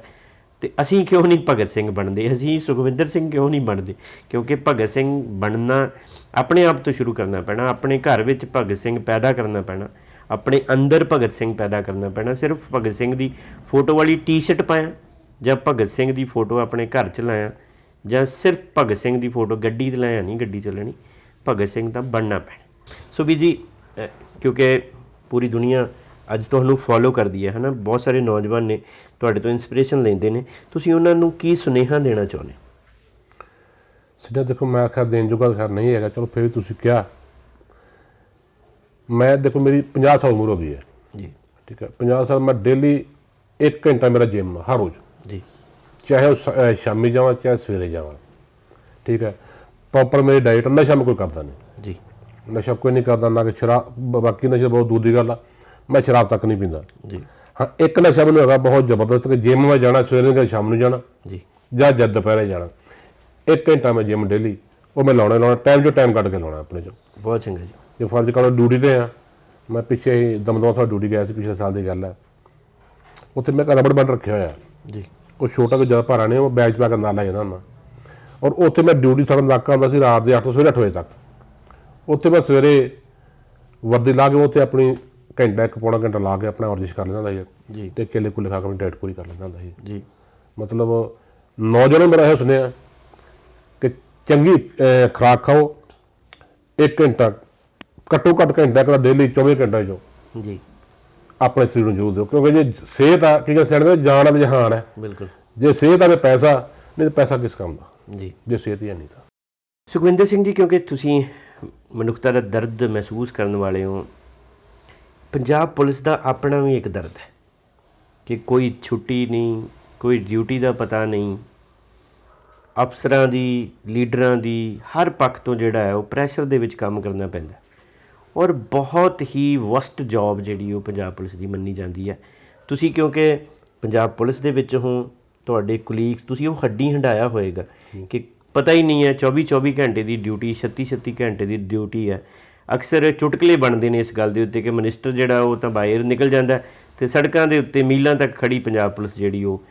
Speaker 2: ਤੇ ਅਸੀਂ ਕਿਉਂ ਨਹੀਂ ਭਗਤ ਸਿੰਘ ਬਣਦੇ? ਅਸੀਂ ਸੁਖਵਿੰਦਰ ਸਿੰਘ ਕਿਉਂ ਨਹੀਂ ਬਣਦੇ? ਕਿਉਂਕਿ ਭਗਤ ਸਿੰਘ ਬਣਨਾ ਆਪਣੇ ਆਪ ਤੋਂ ਸ਼ੁਰੂ ਕਰਨਾ ਪੈਣਾ, ਆਪਣੇ ਘਰ ਵਿੱਚ ਭਗਤ ਸਿੰਘ ਪੈਦਾ ਕਰਨਾ ਪੈਣਾ, ਆਪਣੇ ਅੰਦਰ ਭਗਤ ਸਿੰਘ ਪੈਦਾ ਕਰਨਾ ਪੈਣਾ। ਸਿਰਫ ਭਗਤ ਸਿੰਘ ਦੀ ਫੋਟੋ ਵਾਲੀ ਟੀ-ਸ਼ਰਟ ਪਾਇਆ ਜਾਂ ਭਗਤ ਸਿੰਘ ਦੀ ਫੋਟੋ ਆਪਣੇ ਘਰ ਚ ਲਾਇਆ ਜਾਂ ਸਿਰਫ ਭਗਤ ਸਿੰਘ ਦੀ ਫੋਟੋ ਗੱਡੀ ਤੇ ਲਾਇਆ ਨਹੀਂ, ਗੱਡੀ ਚੱਲਣੀ, ਭਗਤ ਸਿੰਘ ਤਾਂ ਬਣਨਾ ਪੈਣਾ। ਸੋ ਵੀ ਜੀ ਕਿਉਂਕਿ ਪੂਰੀ ਦੁਨੀਆ ਅੱਜ ਤੁਹਾਨੂੰ ਫੋਲੋ ਕਰਦੀ ਹੈ ਹਨਾ? ਬਹੁਤ ਸਾਰੇ ਨੌਜਵਾਨ ਨੇ ਤੁਹਾਡੇ ਤੋਂ ਇਨਸਪੀਰੇਸ਼ਨ ਲੈਂਦੇ ਨੇ। ਤੁਸੀਂ ਉਹਨਾਂ ਨੂੰ ਕੀ ਸੁਨੇਹਾ ਦੇਣਾ ਚਾਹੁੰਦੇ
Speaker 1: ਸਿੱਧਾ ਦੇਖੋ ਮੈਂ ਆਖਿਆ ਦੇਣ ਜੋਗਾ ਖੈਰ ਨਹੀਂ ਹੈਗਾ। ਚਲੋ ਫਿਰ ਤੁਸੀਂ ਕਿਹਾ। ਮੈਂ ਦੇਖੋ ਮੇਰੀ 50 ਸਾਲ ਉਮਰ ਹੋ ਗਈ ਹੈ।
Speaker 2: ਜੀ।
Speaker 1: ਠੀਕ ਹੈ? 50 ਸਾਲ ਮੈਂ ਡੇਲੀ 1 ਘੰਟਾ ਮੇਰਾ ਜਿਮ ਹਰ ਰੋਜ਼।
Speaker 2: ਜੀ।
Speaker 1: ਚਾਹੇ ਸ਼ਾਮੀ ਜਾਵਾਂ ਚਾਹੇ ਸਵੇਰੇ ਜਾਵਾਂ। ਠੀਕ ਹੈ? ਪ੍ਰੋਪਰ ਮੇਰੀ ਡਾਈਟ ਨਸ਼ਾ ਮੈਂ ਕੋਈ ਕਰਦਾ ਨਹੀਂ।
Speaker 2: ਜੀ।
Speaker 1: ਨਸ਼ਾ ਕੋਈ ਨਹੀਂ ਕਰਦਾ ਨਾ ਕਿ ਸ਼ਰਾਬ ਬਾਕੀ ਨਸ਼ਾ ਬਹੁਤ ਦੂਰ ਦੀ ਗੱਲ ਆ। ਮੈਂ ਸ਼ਰਾਬ ਤੱਕ ਨਹੀਂ ਪੀਂਦਾ।
Speaker 2: ਜੀ
Speaker 1: ਹਾਂ ਇੱਕ ਨਸ਼ਾ ਮੈਨੂੰ ਹੈਗਾ ਬਹੁਤ ਜ਼ਬਰਦਸਤ ਕਿ ਜਿਮ ਮੈਂ ਜਾਣਾ ਸਵੇਰੇ ਜਾਂ ਸ਼ਾਮ ਨੂੰ ਜਾਣਾ
Speaker 2: ਜੀ।
Speaker 1: ਜਾਂ ਜਦ ਦੁਪਹਿਰੇ ਜਾਣਾ। ਇੱਕ ਘੰਟਾ ਮੈਂ ਜਿਮ ਡੇਲੀ ਉਹ ਮੈਂ ਲਾਉਣਾ ਲਾਉਣਾ ਟਾਈਮ ਜੋ ਟਾਈਮ ਕੱਢ ਕੇ ਲਾਉਣਾ ਆਪਣੇ ਚੋਂ।
Speaker 2: ਬਹੁਤ ਚੰਗਾ ਜੀ।
Speaker 1: ਜੇ ਫਰਜ਼ ਕਰੋ ਡਿਊਟੀ ਤੇ ਆ ਮੈਂ ਪਿੱਛੇ ਹੀ ਦਮਦਮਾ ਸਾਹਿਬ ਡਿਊਟੀ ਗਿਆ ਸੀ ਪਿਛਲੇ ਸਾਲ ਦੀ ਗੱਲ ਹੈ। ਉੱਥੇ ਮੈਂ ਰਬੜ ਬੈਂਡ ਰੱਖਿਆ ਹੋਇਆ।
Speaker 2: ਜੀ।
Speaker 1: ਉਹ ਛੋਟਾ ਕਿ ਜ਼ਿਆਦਾ ਭਾਰਾ ਨਹੀਂ ਉਹ ਬੈਗ 'ਚ ਪਾ ਕੇ ਨਾਲ ਲੈ ਜਾਂਦਾ ਹੁੰਦਾ। ਔਰ ਉੱਥੇ ਮੈਂ ਡਿਊਟੀ ਸਾਡਾ ਨਾਕਾ ਹੁੰਦਾ ਸੀ ਰਾਤ ਦੇ 8 ਤੋਂ ਸਵੇਰੇ 8 ਵਜੇ ਤੱਕ। ਉੱਥੇ ਮੈਂ ਸਵੇਰੇ ਵਰਦੀ ਲਾ ਕੇ ਉੱਥੇ ਆਪਣੀ ਘੰਟਾ ਇੱਕ ਪੌਣਾ ਘੰਟਾ ਲਾ ਕੇ ਆਪਣਾ ਵਰਜਿਸ਼ ਕਰ ਲੈਂਦਾ ਹੁੰਦਾ ਸੀ।
Speaker 2: ਜੀ।
Speaker 1: ਤੇ ਕੇਲੇ ਕੁਲੇ ਖਾ ਕੇ ਆਪਣੀ ਡਾਈਟ ਪੂਰੀ ਕਰ ਲੈਂਦਾ ਹੁੰਦਾ ਸੀ।
Speaker 2: ਜੀ।
Speaker 1: ਮਤਲਬ ਨੌਜਵਾਨ ਮੇਰਾ ਇਹ ਸੁਣਿਆ ਕਿ ਚੰਗੀ ਖੁਰਾਕ ਖਾਓ ਇੱਕ ਘੰਟਾ ਘੱਟੋ ਘੱਟ ਘੰਟਾ ਕਰਾ ਡੇਲੀ 24 ਘੰਟੇ ਚੋਂ
Speaker 2: ਜੀ।
Speaker 1: ਆਪਣੇ ਸਰੀਰ ਨੂੰ ਜ਼ਰੂਰ ਦਿਓ। ਕਿਉਂਕਿ ਜੇ ਸਿਹਤ ਆ ਕੀ ਕਹਿੰਦੇ ਸਿਆਣੇ ਜਾਨ ਆ ਜਹਾਨ ਹੈ
Speaker 2: ਬਿਲਕੁਲ।
Speaker 1: ਜੇ ਸਿਹਤ ਆ ਤੇ ਪੈਸਾ ਨਹੀਂ ਤੇ ਪੈਸਾ ਕਿਸ ਕੰਮ ਦਾ?
Speaker 2: ਜੀ।
Speaker 1: ਜੇ ਸਿਹਤ ਹੈ ਨਹੀਂ ਤਾਂ।
Speaker 2: ਸੁਖਵਿੰਦਰ ਸਿੰਘ ਜੀ ਕਿਉਂਕਿ ਤੁਸੀਂ ਮਨੁੱਖਤਾ ਦਾ ਦਰਦ ਮਹਿਸੂਸ ਕਰਨ ਵਾਲੇ ਹੋ ਪੰਜਾਬ ਪੁਲਿਸ ਦਾ ਆਪਣਾ ਵੀ ਇੱਕ ਦਰਦ ਹੈ ਕਿ ਕੋਈ ਛੁੱਟੀ ਨਹੀਂ, ਕੋਈ ਡਿਊਟੀ ਦਾ ਪਤਾ ਨਹੀਂ। ਅਫਸਰਾਂ ਦੀ, ਲੀਡਰਾਂ ਦੀ, ਹਰ ਪੱਖ ਤੋਂ ਜਿਹੜਾ ਹੈ ਉਹ ਪ੍ਰੈਸ਼ਰ ਦੇ ਵਿੱਚ ਕੰਮ ਕਰਨਾ ਪੈਂਦਾ। ਔਰ ਬਹੁਤ ਹੀ ਵਸਟ ਜੌਬ ਜਿਹੜੀ ਉਹ ਪੰਜਾਬ ਪੁਲਿਸ ਦੀ ਮੰਨੀ ਜਾਂਦੀ ਹੈ। ਤੁਸੀਂ ਕਿਉਂਕਿ ਪੰਜਾਬ ਪੁਲਿਸ ਦੇ ਵਿੱਚ ਹੋ, ਤੁਹਾਡੇ ਕੁਲੀਗਸ ਤੁਸੀਂ ਉਹ ਹੱਡੀ ਹੰਡਾਇਆ ਹੋਏਗਾ ਕਿ ਪਤਾ ਹੀ ਨਹੀਂ ਹੈ 24 24 ਘੰਟੇ ਦੀ ਡਿਊਟੀ 36 36 ਘੰਟੇ ਦੀ ਡਿਊਟੀ ਹੈ। ਅਕਸਰ ਚੁਟਕਲੇ ਬਣਦੇ ਨੇ ਇਸ ਗੱਲ ਦੇ ਉੱਤੇ ਕਿ ਮਿਨਿਸਟਰ ਜਿਹੜਾ ਉਹ ਤਾਂ ਬਾਹਰ ਨਿਕਲ ਜਾਂਦਾ ਤੇ ਸੜਕਾਂ ਦੇ ਉੱਤੇ ਮੀਲਾਂ ਤੱਕ ਖੜੀ ਪੰਜਾਬ ਪੁਲਿਸ ਜਿਹੜੀ ਉਹ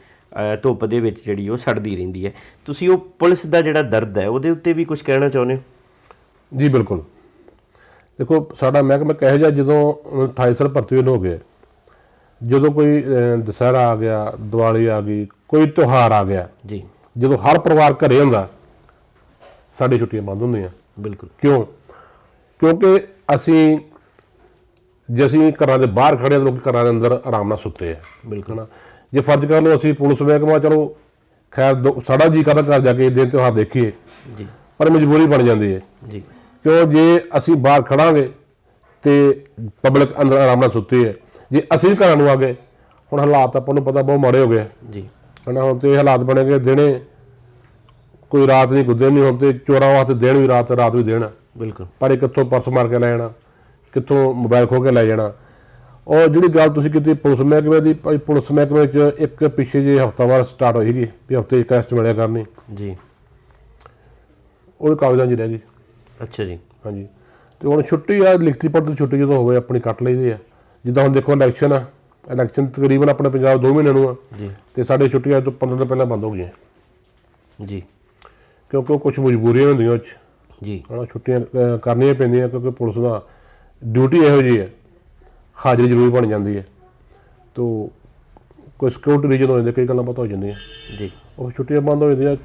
Speaker 2: ਧੁੱਪ ਦੇ ਵਿੱਚ ਜਿਹੜੀ ਉਹ ਸੜਦੀ ਰਹਿੰਦੀ ਹੈ। ਤੁਸੀਂ ਉਹ ਪੁਲਿਸ ਦਾ ਜਿਹੜਾ ਦਰਦ ਹੈ ਉਹਦੇ ਉੱਤੇ ਵੀ ਕੁਝ ਕਹਿਣਾ ਚਾਹੁੰਦੇ ਹੋ?
Speaker 1: ਜੀ ਬਿਲਕੁਲ। ਦੇਖੋ ਸਾਡਾ ਮਹਿਕਮਾ ਕਹੇ ਜਾ ਜਦੋਂ 28 ਸਾਲ ਭਰਤੀ ਹੋ ਗਏ ਜਦੋਂ ਕੋਈ ਦੁਸਹਿਰਾ ਆ ਗਿਆ ਦੀਵਾਲੀ ਆ ਗਈ ਕੋਈ ਤਿਉਹਾਰ ਆ ਗਿਆ
Speaker 2: ਜੀ।
Speaker 1: ਜਦੋਂ ਹਰ ਪਰਿਵਾਰ ਘਰੇ ਹੁੰਦਾ ਸਾਡੀ ਛੁੱਟੀਆਂ ਬੰਦ ਹੁੰਦੀਆਂ।
Speaker 2: ਬਿਲਕੁਲ।
Speaker 1: ਕਿਉਂ? ਕਿਉਂਕਿ ਅਸੀਂ ਜੇ ਅਸੀਂ ਘਰਾਂ ਦੇ ਬਾਹਰ ਖੜੇ ਲੋਕ ਘਰਾਂ ਦੇ ਅੰਦਰ ਆਰਾਮ ਨਾਲ ਸੁੱਤੇ ਆ।
Speaker 2: ਬਿਲਕੁਲ।
Speaker 1: ਹਨਾ? ਜੇ ਫਰਜ਼ ਕਰ ਲਓ ਅਸੀਂ ਪੁਲਿਸ ਮਹਿਕਮਾ ਚਲੋ ਖੈਰ ਸਾਡਾ ਜੀ ਕਰਦਾ ਘਰ ਜਾ ਕੇ ਦਿਨ ਤਿਉਹਾਰ ਦੇਖੀਏ।
Speaker 2: ਜੀ।
Speaker 1: ਪਰ ਮਜਬੂਰੀ ਬਣ ਜਾਂਦੀ ਹੈ।
Speaker 2: ਜੀ।
Speaker 1: ਕਿਉਂ? ਜੇ ਅਸੀਂ ਬਾਹਰ ਖੜਾਂਗੇ ਤੇ ਪਬਲਿਕ ਅੰਦਰ ਆਰਾਮ ਨਾਲ ਸੁੱਤੀ ਹੈ। ਜੇ ਅਸੀਂ ਘਰਾਂ ਨੂੰ ਆ ਗਏ ਹੁਣ ਹਾਲਾਤ ਆਪਾਂ ਨੂੰ ਪਤਾ ਬਹੁਤ ਮਾੜੇ ਹੋ ਗਏ
Speaker 2: ਜੀ।
Speaker 1: ਹਨਾ? ਹੁਣ ਤੇ ਹਾਲਾਤ ਬਣੇ ਗਏ ਦਿਨੇ ਕੋਈ ਰਾਤ ਨਹੀਂ ਗੁੱਦੇ ਨਹੀਂ ਤੇ ਚੋਰਾਂ ਵਾਸਤੇ ਦਿਨ ਵੀ ਰਾਤ ਰਾਤ ਵੀ ਦਿਨ
Speaker 2: ਬਿਲਕੁਲ।
Speaker 1: ਪਰ ਇਹ ਕਿੱਥੋਂ ਪਰਸ ਮਾਰ ਕੇ ਲੈ ਜਾਣਾ? ਕਿੱਥੋਂ ਮੋਬਾਈਲ ਖੋ ਕੇ ਲੈ ਜਾਣਾ? ਔਰ ਜਿਹੜੀ ਗੱਲ ਤੁਸੀਂ ਕੀਤੀ ਪੁਲਿਸ ਮਹਿਕਮੇ ਦੀ ਪੁਲਿਸ ਮਹਿਕਮੇ 'ਚ ਇੱਕ ਪਿੱਛੇ ਜੇ ਹਫਤਾਵਾਰ ਸਟਾਰਟ ਹੋਈ ਸੀਗੀ ਵੀ ਹਫ਼ਤੇ ਇੱਕ ਟੈਸਟ ਮਿਲਿਆ ਕਰਨੀ।
Speaker 2: ਜੀ।
Speaker 1: ਉਹ ਕਾਗਜ਼ਾਂ 'ਚ ਰਹਿ ਗਈ।
Speaker 2: ਅੱਛਾ ਜੀ।
Speaker 1: ਹਾਂਜੀ। ਤੇ ਹੁਣ ਛੁੱਟੀ ਆ ਲਿਖਤੀ ਪੜ੍ਹ ਦੀ ਛੁੱਟੀ ਜਦੋਂ ਹੋਵੇ ਆਪਣੀ ਕੱਟ ਲਈਦੀ ਆ। ਜਿੱਦਾਂ ਹੁਣ ਦੇਖੋ ਇਲੈਕਸ਼ਨ ਆ। ਇਲੈਕਸ਼ਨ ਤਕਰੀਬਨ ਆਪਣੇ ਪੰਜਾਬ 2 ਮਹੀਨੇ ਨੂੰ ਆ।
Speaker 2: ਜੀ।
Speaker 1: ਤੇ ਸਾਡੇ ਛੁੱਟੀਆਂ ਤੋਂ 15 ਦਿਨ ਪਹਿਲਾਂ ਬੰਦ ਹੋ ਗਈਆਂ।
Speaker 2: ਜੀ।
Speaker 1: ਕਿਉਂਕਿ ਉਹ ਕੁਝ ਮਜਬੂਰੀਆਂ ਹੁੰਦੀਆਂ ਉਹ 'ਚ
Speaker 2: ਜੀ।
Speaker 1: ਹਨਾ ਛੁੱਟੀਆਂ ਅਹ, ਕਰਨੀਆਂ ਪੈਂਦੀਆਂ ਕਿਉਂਕਿ ਪੁਲਿਸ ਦਾ ਡਿਊਟੀ ਇਹੋ ਜਿਹੀ ਹੈ। ਹਾਜ਼ਰੀ ਜ਼ਰੂਰੀ ਬਣ ਜਾਂਦੀ ਹੈ। ਤੋ ਕੋਈ ਸਿਕਿਉਰਿਟੀ ਰੀਜਨ ਹੋ ਜਾਂਦੇ ਕਈ ਗੱਲਾਂ ਪਤਾ ਹੋ ਜਾਂਦੀਆਂ।
Speaker 2: ਜੀ।
Speaker 1: ਉਹ ਛੁੱਟੀਆਂ ਬੰਦ ਹੋ ਜਾਂਦੀਆਂ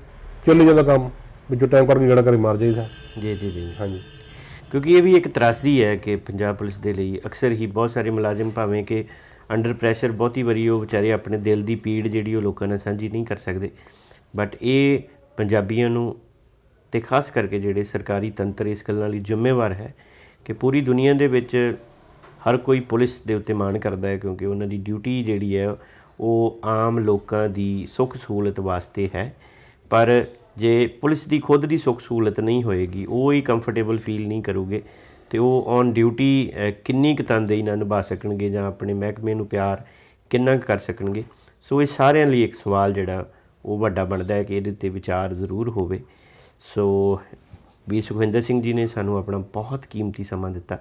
Speaker 1: ਚੱਲੀ ਜਾਂਦਾ ਕੰਮ ਵਿੱਚੋਂ ਟਾਈਮ ਕਰਕੇ ਜਿਹੜਾ ਕਰੀ ਮਾਰ ਜਾਈਦਾ।
Speaker 2: ਜੀ ਜੀ ਜੀ।
Speaker 1: ਹਾਂਜੀ।
Speaker 2: ਕਿਉਂਕਿ ਇਹ ਵੀ ਇੱਕ ਤਰਾਸਦੀ ਹੈ ਕਿ ਪੰਜਾਬ ਪੁਲਿਸ ਦੇ ਲਈ ਅਕਸਰ ਹੀ ਬਹੁਤ ਸਾਰੇ ਮੁਲਾਜ਼ਮ ਭਾਵੇਂ ਕਿ ਅੰਡਰ ਪ੍ਰੈਸ਼ਰ ਬਹੁਤੀ ਵਾਰੀ ਉਹ ਵਿਚਾਰੇ ਆਪਣੇ ਦਿਲ ਦੀ ਪੀੜ ਜਿਹੜੀ ਉਹ ਲੋਕਾਂ ਨਾਲ ਸਾਂਝੀ ਨਹੀਂ ਕਰ ਸਕਦੇ। ਬਟ ਇਹ ਪੰਜਾਬੀਆਂ ਨੂੰ ਤੇ ਖਾਸ ਕਰਕੇ ਜਿਹੜੇ ਸਰਕਾਰੀ ਤੰਤਰ ਇਸ ਗੱਲਾਂ ਲਈ ਜ਼ਿੰਮੇਵਾਰ ਹੈ ਕਿ ਪੂਰੀ ਦੁਨੀਆ ਦੇ ਵਿੱਚ ਹਰ ਕੋਈ ਪੁਲਿਸ ਦੇ ਉੱਤੇ ਮਾਣ ਕਰਦਾ ਹੈ ਕਿਉਂਕਿ ਉਹਨਾਂ ਦੀ ਡਿਊਟੀ ਜਿਹੜੀ ਹੈ ਉਹ ਆਮ ਲੋਕਾਂ ਦੀ ਸੁੱਖ ਸਹੂਲਤ ਵਾਸਤੇ ਹੈ। ਪਰ ਜੇ ਪੁਲਿਸ ਦੀ ਖੁਦ ਦੀ ਸੁੱਖ ਸਹੂਲਤ ਨਹੀਂ ਹੋਏਗੀ, ਉਹ ਹੀ ਕੰਫਰਟੇਬਲ ਫੀਲ ਨਹੀਂ ਕਰੂਗੇ ਤੇ ਉਹ ਔਨ ਡਿਊਟੀ ਕਿੰਨੀ ਕੁ ਤਨਦੇਹੀ ਨਾਲ ਨਿਭਾ ਸਕਣਗੇ ਜਾਂ ਆਪਣੇ ਮਹਿਕਮੇ ਨੂੰ ਪਿਆਰ ਕਿੰਨਾ ਕੁ ਕਰ ਸਕਣਗੇ। ਸੋ ਇਹ ਸਾਰਿਆਂ ਲਈ ਇੱਕ ਸਵਾਲ ਜਿਹੜਾ ਉਹ ਵੱਡਾ ਬਣਦਾ ਹੈ ਕਿ ਇਹਦੇ ਤੇ ਵਿਚਾਰ ਜ਼ਰੂਰ ਹੋਵੇ। ਸੋ ਵੀ ਸੁਖਵਿੰਦਰ ਸਿੰਘ ਜੀ ਨੇ ਸਾਨੂੰ ਆਪਣਾ ਬਹੁਤ ਕੀਮਤੀ ਸਮਾਂ ਦਿੱਤਾ।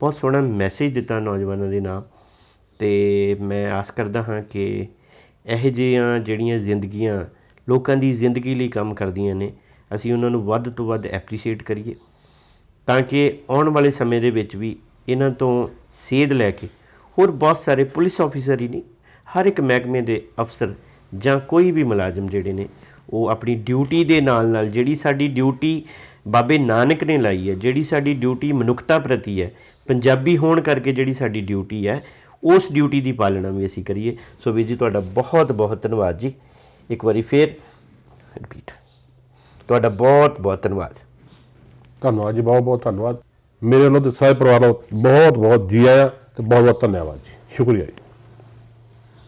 Speaker 2: ਬਹੁਤ ਸੋਹਣਾ ਮੈਸੇਜ ਦਿੱਤਾ ਨੌਜਵਾਨਾਂ ਦੇ ਨਾਮ ਤੇ ਮੈਂ ਆਸ ਕਰਦਾ ਹਾਂ ਕਿ ਇਹੋ ਜਿਹੀਆਂ ਜਿਹੜੀਆਂ ਜ਼ਿੰਦਗੀਆਂ ਲੋਕਾਂ ਦੀ ਜ਼ਿੰਦਗੀ ਲਈ ਕੰਮ ਕਰਦੀਆਂ ਨੇ, ਅਸੀਂ ਉਹਨਾਂ ਨੂੰ ਵੱਧ ਤੋਂ ਵੱਧ ਐਪਰੀਸ਼ੀਏਟ ਕਰੀਏ ਤਾਂ ਕਿ ਆਉਣ ਵਾਲੇ ਸਮੇਂ ਦੇ ਵਿੱਚ ਵੀ ਇਹਨਾਂ ਤੋਂ ਸੇਧ ਲੈ ਕੇ ਹੋਰ ਬਹੁਤ ਸਾਰੇ ਪੁਲਿਸ ਆਫੀਸਰ ਹੀ ਨਹੀਂ, ਹਰ ਇੱਕ ਮਹਿਕਮੇ ਦੇ ਅਫਸਰ ਜਾਂ ਕੋਈ ਵੀ ਮੁਲਾਜ਼ਮ ਜਿਹੜੇ ਨੇ, ਉਹ ਆਪਣੀ ਡਿਊਟੀ ਦੇ ਨਾਲ ਨਾਲ ਜਿਹੜੀ ਸਾਡੀ ਡਿਊਟੀ ਬਾਬੇ ਨਾਨਕ ਨੇ ਲਾਈ ਹੈ, ਜਿਹੜੀ ਸਾਡੀ ਡਿਊਟੀ ਮਨੁੱਖਤਾ ਪ੍ਰਤੀ ਹੈ, ਪੰਜਾਬੀ ਹੋਣ ਕਰਕੇ ਜਿਹੜੀ ਸਾਡੀ ਡਿਊਟੀ ਹੈ, ਉਸ ਡਿਊਟੀ ਦੀ ਪਾਲਣਾ ਵੀ ਅਸੀਂ ਕਰੀਏ। ਸੋ ਵੀਰ ਜੀ, ਤੁਹਾਡਾ ਬਹੁਤ ਬਹੁਤ ਧੰਨਵਾਦ ਜੀ। ਇੱਕ ਵਾਰੀ ਫੇਰ ਰਿਪੀਟ ਤੁਹਾਡਾ ਬਹੁਤ ਬਹੁਤ ਧੰਨਵਾਦ।
Speaker 1: ਧੰਨਵਾਦ ਜੀ, ਬਹੁਤ ਬਹੁਤ ਧੰਨਵਾਦ। ਮੇਰੇ ਵੱਲੋਂ ਤੇ ਸਾਰੇ ਪਰਿਵਾਰ ਨੂੰ ਬਹੁਤ ਬਹੁਤ ਜੀ ਆਇਆਂ ਤੇ ਬਹੁਤ ਬਹੁਤ ਧੰਨਵਾਦ ਜੀ। ਸ਼ੁਕਰੀਆ ਜੀ।